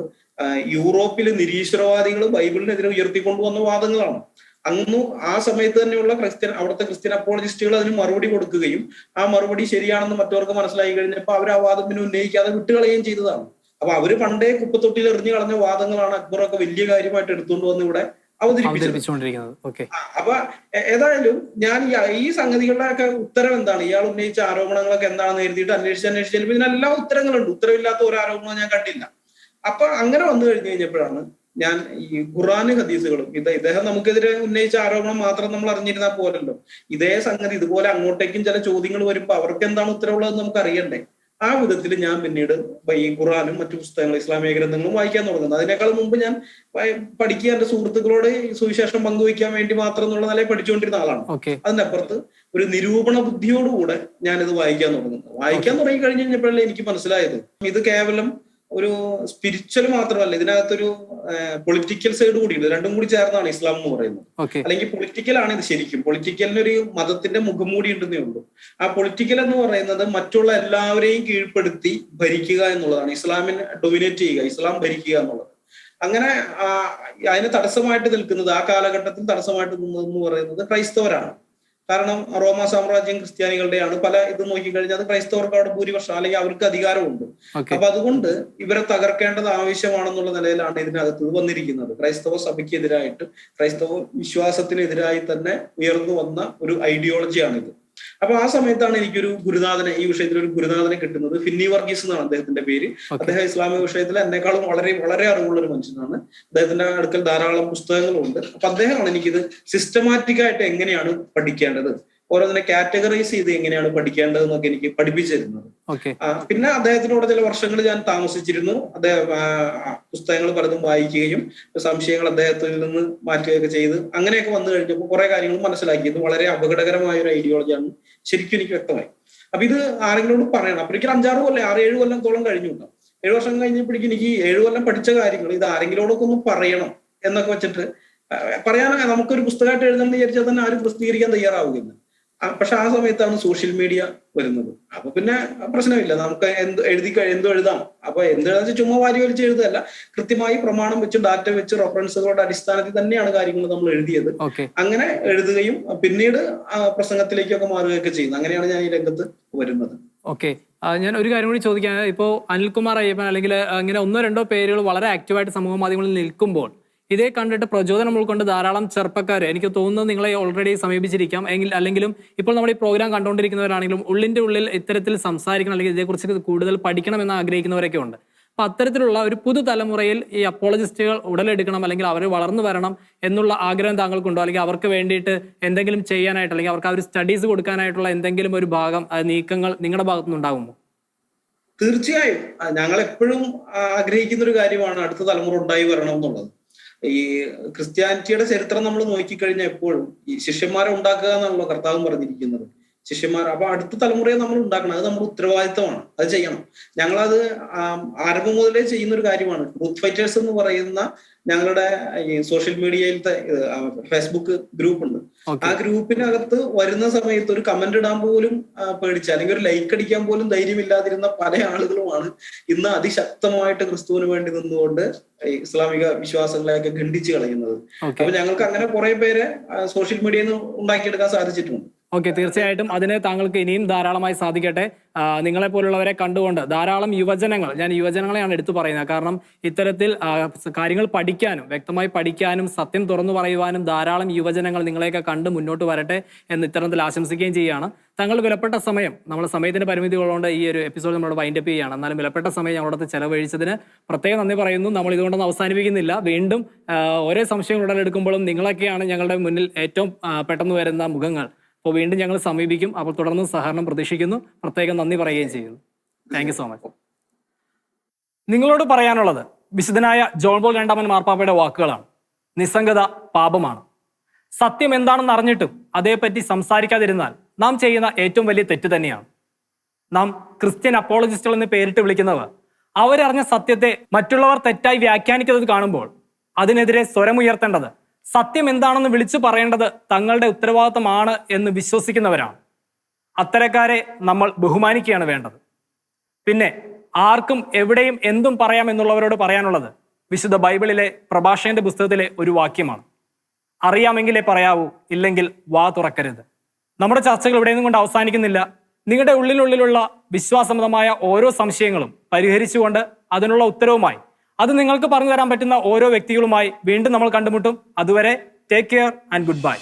യൂറോപ്പിലെ നിരീശ്വരവാദികൾ ബൈബിളിനെതിരെ ഉയർത്തിക്കൊണ്ടുവന്ന വാദങ്ങളാണ്. അന്നു ആ സമയത്ത് തന്നെയുള്ള ക്രിസ്ത്യൻ അവിടുത്തെ ക്രിസ്ത്യൻ അപ്പോളജിസ്റ്റുകൾ അതിന് മറുപടി കൊടുക്കുകയും ആ മറുപടി ശരിയാണെന്ന് മറ്റവർക്ക് മനസ്സിലായി കഴിഞ്ഞപ്പോൾ അവർ ആ വാദം പിന്നെ ഉന്നയിക്കാതെ വിട്ടുകളയുകയും ചെയ്തതാണ്. അപ്പൊ അവർ പണ്ടേ കുപ്പത്തൊട്ടിയിൽ എറിഞ്ഞു കളഞ്ഞ വാദങ്ങളാണ് അക്ബറൊക്കെ വലിയ കാര്യമായിട്ട് എടുത്തുകൊണ്ട് വന്ന് ഇവിടെ അവതരിപ്പിച്ചത്. അപ്പൊ ഏതായാലും ഞാൻ ഈ- സംഗതികളുടെ ഒക്കെ ഉത്തരം എന്താണ്? ഇയാൾ ഉന്നയിച്ച ആരോപണങ്ങളൊക്കെ എന്താണെന്ന് എഴുതിയിട്ട് അന്വേഷിച്ച് അന്വേഷിച്ച് ചെല്ലുമ്പോൾ ഇതിനെല്ലാം ഉത്തരങ്ങളുണ്ട്. ഉത്തരവില്ലാത്ത ഒരു ആരോപണവും ഞാൻ കണ്ടില്ല. അപ്പൊ അങ്ങനെ വന്നു കഴിഞ്ഞു കഴിഞ്ഞപ്പോഴാണ് ഞാൻ ഈ ഖുറാന് ഹദീസുകളും ഇത് ഇദ്ദേഹം നമുക്കെതിരെ ഉന്നയിച്ച ആരോപണം മാത്രം നമ്മൾ അറിഞ്ഞിരുന്നാൽ പോലല്ലോ ഇതേ സംഗതി ഇതുപോലെ അങ്ങോട്ടേക്കും ചില ചോദ്യങ്ങൾ വരുമ്പോൾ അവർക്ക് എന്താണ് ഉത്തരവുള്ളതെന്ന് നമുക്ക് അറിയണ്ടേ? ആ വിധത്തിൽ ഞാൻ പിന്നീട് ഈ ഖുറാനും മറ്റു പുസ്തകങ്ങളും ഇസ്ലാമിക ഗ്രന്ഥങ്ങളും വായിക്കാൻ തുടങ്ങുന്നത് അതിനേക്കാൾ മുമ്പ് ഞാൻ പഠിക്കുക എന്റെ സുഹൃത്തുക്കളോട് സുവിശേഷം പങ്കുവയ്ക്കാൻ വേണ്ടി മാത്രം എന്നുള്ള നിലയിൽ പഠിച്ചുകൊണ്ടിരുന്ന ആളാണ്. അതിനപ്പുറത്ത് ഒരു നിരൂപണ ബുദ്ധിയോടുകൂടെ ഞാനിത് വായിക്കാൻ തുടങ്ങുന്നത് വായിക്കാൻ തുടങ്ങി കഴിഞ്ഞ് കഴിഞ്ഞപ്പോഴല്ലേ എനിക്ക് മനസ്സിലായത്. ഇത് കേവലം ഒരു സ്പിരിച്വൽ മാത്രമല്ല ഇതിനകത്തൊരു പൊളിറ്റിക്കൽ സൈഡ് കൂടിയുണ്ട് രണ്ടും കൂടി ചേർന്നാണ് ഇസ്ലാം എന്ന് പറയുന്നത്. അല്ലെങ്കിൽ പൊളിറ്റിക്കൽ ആണ് ഇത് ശരിക്കും. പൊളിറ്റിക്കലിന് ഒരു മതത്തിന്റെ മുഖംമൂടി ഉണ്ടെന്നേ ഉള്ളൂ. ആ പൊളിറ്റിക്കൽ എന്ന് പറയുന്നത് മറ്റുള്ള എല്ലാവരെയും കീഴ്പ്പെടുത്തി ഭരിക്കുക എന്നുള്ളതാണ്. ഇസ്ലാമിനെ ഡൊമിനേറ്റ് ചെയ്യുക ഇസ്ലാം ഭരിക്കുക എന്നുള്ളത്. അങ്ങനെ അതിന് തടസ്സമായിട്ട് നിൽക്കുന്നത് ആ കാലഘട്ടത്തിൽ തടസ്സമായിട്ട് നിന്നതെന്ന് പറയുന്നത് ക്രൈസ്തവരാണ്. കാരണം റോമ സാമ്രാജ്യം ക്രിസ്ത്യാനികളുടെയാണ്. പല ഇത് നോക്കിക്കഴിഞ്ഞാൽ അത് ക്രൈസ്തവർക്ക് അവിടെ ഭൂരിപക്ഷം അല്ലെങ്കിൽ അവർക്ക് അധികാരമുണ്ട്. അപ്പൊ അതുകൊണ്ട് ഇവരെ തകർക്കേണ്ടത് ആവശ്യമാണെന്നുള്ള നിലയിലാണ് ഇതിനകത്ത് ഇത് വന്നിരിക്കുന്നത്. ക്രൈസ്തവ സഭയ്ക്കെതിരായിട്ട് ക്രൈസ്തവ വിശ്വാസത്തിനെതിരായി തന്നെ ഉയർന്നു വന്ന ഒരു ഐഡിയോളജിയാണിത് അപ്പൊ ആ സമയത്താണ് എനിക്കൊരു ഗുരുനാഥനെ ഈ വിഷയത്തിൽ ഒരു ഗുരുനാഥനെ കിട്ടുന്നത്. ഫിന്നി വർഗീസ് എന്നാണ് അദ്ദേഹത്തിന്റെ പേര്. അദ്ദേഹം ഇസ്ലാമിക വിഷയത്തിൽ എന്നെക്കാളും വളരെ വളരെ അറിവുള്ള ഒരു മനുഷ്യനാണ്. അദ്ദേഹത്തിന്റെ അടുക്കൽ ധാരാളം പുസ്തകങ്ങളുണ്ട്. അപ്പൊ അദ്ദേഹമാണ് എനിക്കിത് സിസ്റ്റമാറ്റിക് ആയിട്ട് എങ്ങനെയാണ് പഠിക്കേണ്ടത്? ഓരോന്നിനെ കാറ്റഗറൈസ് ചെയ്ത് എങ്ങനെയാണ് പഠിക്കേണ്ടത് എന്നൊക്കെ എനിക്ക് പഠിപ്പിച്ചിരുന്നത്. പിന്നെ അദ്ദേഹത്തിനോട് ചില വർഷങ്ങൾ ഞാൻ താമസിച്ചിരുന്നു. അദ്ദേഹം പുസ്തകങ്ങൾ പലതും വായിക്കുകയും സംശയങ്ങൾ അദ്ദേഹത്തിൽ നിന്ന് മാറ്റുകയൊക്കെ ചെയ്ത് അങ്ങനെയൊക്കെ വന്നു കഴിഞ്ഞപ്പോൾ കുറെ കാര്യങ്ങൾ മനസ്സിലാക്കി ഇത് വളരെ അപകടകരമായ ഒരു ഐഡിയോളജിയാണ് ശരിക്കും എനിക്ക് വ്യക്തമായി. അപ്പൊ ഇത് ആരെങ്കിലോട് പറയണം. അപ്പൊ എനിക്ക് അഞ്ചാറ് കൊല്ലം ആറ് ഏഴ് കൊല്ലത്തോളം കഴിഞ്ഞു കേട്ടോ ഏഴു വർഷം കഴിഞ്ഞപ്പോഴേക്കും എനിക്ക് ഏഴ് കൊല്ലം പഠിച്ച കാര്യങ്ങൾ ഇത് ആരെങ്കിലോടൊക്കെ ഒന്ന് പറയണം എന്നൊക്കെ വെച്ചിട്ട് പറയാനൊക്കെ നമുക്കൊരു പുസ്തകമായിട്ട് എഴുതണമെന്ന് വിചാരിച്ചാൽ തന്നെ ആരും പ്രസിദ്ധീകരിക്കാൻ തയ്യാറാവുകയില്ല. പക്ഷെ ആ സമയത്താണ് സോഷ്യൽ മീഡിയ വരുന്നത്. അപ്പൊ പിന്നെ പ്രശ്നമില്ല. നമുക്ക് എന്ത് എഴുതി എന്തോ എഴുതാം. അപ്പൊ എന്ത് എഴുതാന്ന് വെച്ചാൽ ചുമ്മാ വാരി വലിച്ച് എഴുതല്ല കൃത്യമായി പ്രമാണം വെച്ച് ഡാറ്റ വെച്ച് റെഫറൻസുകളുടെ അടിസ്ഥാനത്തിൽ തന്നെയാണ് കാര്യങ്ങൾ നമ്മൾ എഴുതിയത്. അങ്ങനെ എഴുതുകയും പിന്നീട് പ്രസംഗത്തിലേക്കൊക്കെ മാറുകയൊക്കെ ചെയ്യുന്നത് അങ്ങനെയാണ് ഞാൻ ഈ രംഗത്ത് വരുന്നത്. ഓക്കെ. ഞാൻ ഒരു കാര്യം കൂടി ചോദിക്കാൻ ഇപ്പോൾ അനിൽകുമാർ അയ്യപ്പൻ അല്ലെങ്കിൽ അങ്ങനെ ഇങ്ങനെ ഒന്നോ രണ്ടോ പേരുകൾ വളരെ ആക്റ്റീവായിട്ട് സമൂഹ മാധ്യമങ്ങളിൽ നിൽക്കുമ്പോൾ ഇതേ കണ്ടിട്ട് പ്രചോദനം ഉൾക്കൊണ്ട് ധാരാളം ചെറുപ്പക്കാർ എനിക്ക് തോന്നുന്നത് നിങ്ങളെ ഓൾറെഡി സമീപിച്ചിരിക്കാം. എങ്കിൽ അല്ലെങ്കിലും ഇപ്പോൾ നമ്മൾ ഈ പ്രോഗ്രാം കണ്ടുകൊണ്ടിരിക്കുന്നവരാണെങ്കിലും ഉള്ളിന്റെ ഉള്ളിൽ ഇത്തരത്തിൽ സംസാരിക്കണം അല്ലെങ്കിൽ ഇതേക്കുറിച്ച് കൂടുതൽ പഠിക്കണമെന്ന് ആഗ്രഹിക്കുന്നവരൊക്കെ ഉണ്ട്. അപ്പോൾ അത്തരത്തിലുള്ള ഒരു പുതുതലമുറയിൽ ഈ അപ്പോളജിസ്റ്റുകൾ ഉടലെടുക്കണം അല്ലെങ്കിൽ അവർ വളർന്നു വരണം എന്നുള്ള ആഗ്രഹം താങ്കൾക്കുണ്ടോ? അല്ലെങ്കിൽ അവർക്ക് വേണ്ടിയിട്ട് എന്തെങ്കിലും ചെയ്യാനായിട്ട് അല്ലെങ്കിൽ അവർക്ക് അവർ സ്റ്റഡീസ് കൊടുക്കാനായിട്ടുള്ള എന്തെങ്കിലും ഒരു ഭാഗം നീക്കങ്ങൾ നിങ്ങളുടെ ഭാഗത്തുനിന്ന് ഉണ്ടാകുമോ? തീർച്ചയായും. ഞങ്ങൾ എപ്പോഴും ആഗ്രഹിക്കുന്ന ഒരു കാര്യമാണ് അടുത്ത തലമുറ ഉണ്ടായി വരണം എന്നുള്ളത്. ഈ ക്രിസ്ത്യാനിറ്റിയുടെ ചരിത്രം നമ്മൾ നോക്കിക്കഴിഞ്ഞാൽ എപ്പോഴും ഈ ശിഷ്യന്മാരെ ഉണ്ടാക്കുക എന്നാണല്ലോ കർത്താവും പറഞ്ഞിരിക്കുന്നത്. ശിഷ്യന്മാർ. അപ്പൊ അടുത്ത തലമുറയെ നമ്മൾ ഉണ്ടാക്കണം. അത് നമ്മുടെ ഉത്തരവാദിത്തമാണ്. അത് ചെയ്യണം. ഞങ്ങളത് ആരംഭം മുതലേ ചെയ്യുന്ന ഒരു കാര്യമാണ്. ട്രൂത്ത് ഫൈറ്റേഴ്സ് എന്ന് പറയുന്ന ഞങ്ങളുടെ ഈ സോഷ്യൽ മീഡിയയിലത്തെ ഫേസ്ബുക്ക് ഗ്രൂപ്പ് ഉണ്ട്. ആ ഗ്രൂപ്പിനകത്ത് വരുന്ന സമയത്ത് ഒരു കമന്റ് ഇടാൻ പോലും പേടിച്ച അല്ലെങ്കിൽ ഒരു ലൈക്ക് അടിക്കാൻ പോലും ധൈര്യമില്ലാതിരുന്ന പല ആളുകളുമാണ് ഇന്ന് അതിശക്തമായിട്ട് ക്രിസ്തുവിന് വേണ്ടി നിന്നുകൊണ്ട് ഇസ്ലാമിക വിശ്വാസങ്ങളെയൊക്കെ ഖണ്ഡിച്ച് കളയുന്നത്. അപ്പൊ ഞങ്ങൾക്ക് അങ്ങനെ കുറെ പേരെ സോഷ്യൽ മീഡിയയിൽ നിന്ന് ഉണ്ടാക്കിയെടുക്കാൻ സാധിച്ചിട്ടുണ്ട്. ഓക്കെ തീർച്ചയായിട്ടും അതിന് താങ്കൾക്ക് ഇനിയും ധാരാളമായി സാധിക്കട്ടെ. നിങ്ങളെ പോലുള്ളവരെ കണ്ടുകൊണ്ട് ധാരാളം യുവജനങ്ങൾ ഞാൻ യുവജനങ്ങളെയാണ് എടുത്തു പറയുന്നത്. കാരണം ഇത്തരത്തിൽ കാര്യങ്ങൾ പഠിക്കാനും വ്യക്തമായി പഠിക്കാനും സത്യം തുറന്നു പറയുവാനും ധാരാളം യുവജനങ്ങൾ നിങ്ങളെയൊക്കെ കണ്ട് മുന്നോട്ട് വരട്ടെ എന്ന് ഇത്തരത്തിൽ ആശംസിക്കുകയും ചെയ്യുകയാണ്. താങ്കൾ വിലപ്പെട്ട സമയം നമ്മുടെ സമയത്തിന്റെ പരിമിതി ഉള്ളതുകൊണ്ട് ഈ ഒരു എപ്പിസോഡ് നമ്മൾ വൈൻഡപ്പ് ചെയ്യുകയാണ്. എന്നാലും വിലപ്പെട്ട സമയം ഞങ്ങളോടത്ത് ചെലവഴിച്ചതിന് പ്രത്യേകം നന്ദി പറയുന്നു. നമ്മൾ ഇതുകൊണ്ടൊന്നും അവസാനിപ്പിക്കുന്നില്ല. വീണ്ടും ഒരേ സംശയം ഉടലെടുക്കുമ്പോഴും നിങ്ങളൊക്കെയാണ് ഞങ്ങളുടെ മുന്നിൽ ഏറ്റവും പെട്ടെന്ന് വരുന്ന മുഖങ്ങൾ. അപ്പോൾ വീണ്ടും ഞങ്ങൾ സമീപിക്കും. അപ്പോൾ തുടർന്ന് സഹകരണം പ്രതീക്ഷിക്കുന്നു. പ്രത്യേകം നന്ദി പറയുകയും ചെയ്യുന്നു. താങ്ക് സോ മച്ച് നിങ്ങളോട് പറയാനുള്ളത് വിശുദ്ധനായ ജോൺ ബോൾ രണ്ടാമൻ മാർപ്പാപ്പയുടെ വാക്കുകളാണ്. നിസ്സംഗത പാപമാണ്. സത്യം എന്താണെന്ന് അറിഞ്ഞിട്ടും അതേപ്പറ്റി സംസാരിക്കാതിരുന്നാൽ നാം ചെയ്യുന്ന ഏറ്റവും വലിയ തെറ്റ് തന്നെയാണ്. നാം ക്രിസ്ത്യൻ അപ്പോളജിസ്റ്റുകൾ എന്ന് പേരിട്ട് വിളിക്കുന്നവർ അവരറിഞ്ഞ സത്യത്തെ മറ്റുള്ളവർ തെറ്റായി വ്യാഖ്യാനിക്കുന്നത് കാണുമ്പോൾ അതിനെതിരെ സ്വരമുയർത്തേണ്ടത് സത്യം എന്താണെന്ന് വിളിച്ചു പറയേണ്ടത് തങ്ങളുടെ ഉത്തരവാദിത്തമാണ് എന്ന് വിശ്വസിക്കുന്നവരാണ്. അത്തരക്കാരെ നമ്മൾ ബഹുമാനിക്കുകയാണ് വേണ്ടത്. പിന്നെ ആർക്കും എവിടെയും എന്തും പറയാം എന്നുള്ളവരോട് പറയാനുള്ളത് വിശുദ്ധ ബൈബിളിലെ പ്രഭാഷകന്റെ പുസ്തകത്തിലെ ഒരു വാക്യമാണ്. അറിയാമെങ്കിലേ പറയാവൂ ഇല്ലെങ്കിൽ വാ തുറക്കരുത്. നമ്മുടെ ചർച്ചകൾ ഇവിടെയൊന്നും കൊണ്ട് അവസാനിക്കുന്നില്ല. നിങ്ങളുടെ ഉള്ളിലുള്ളിലുള്ള വിശ്വാസമതമായ ഓരോ സംശയങ്ങളും പരിഹരിച്ചുകൊണ്ട് അതിനുള്ള ഉത്തരവുമായി അത് നിങ്ങൾക്ക് പറഞ്ഞു തരാൻ പറ്റുന്ന ഓരോ വ്യക്തികളുമായി വീണ്ടും നമ്മൾ കണ്ടുമുട്ടും. അതുവരെ take care and good bye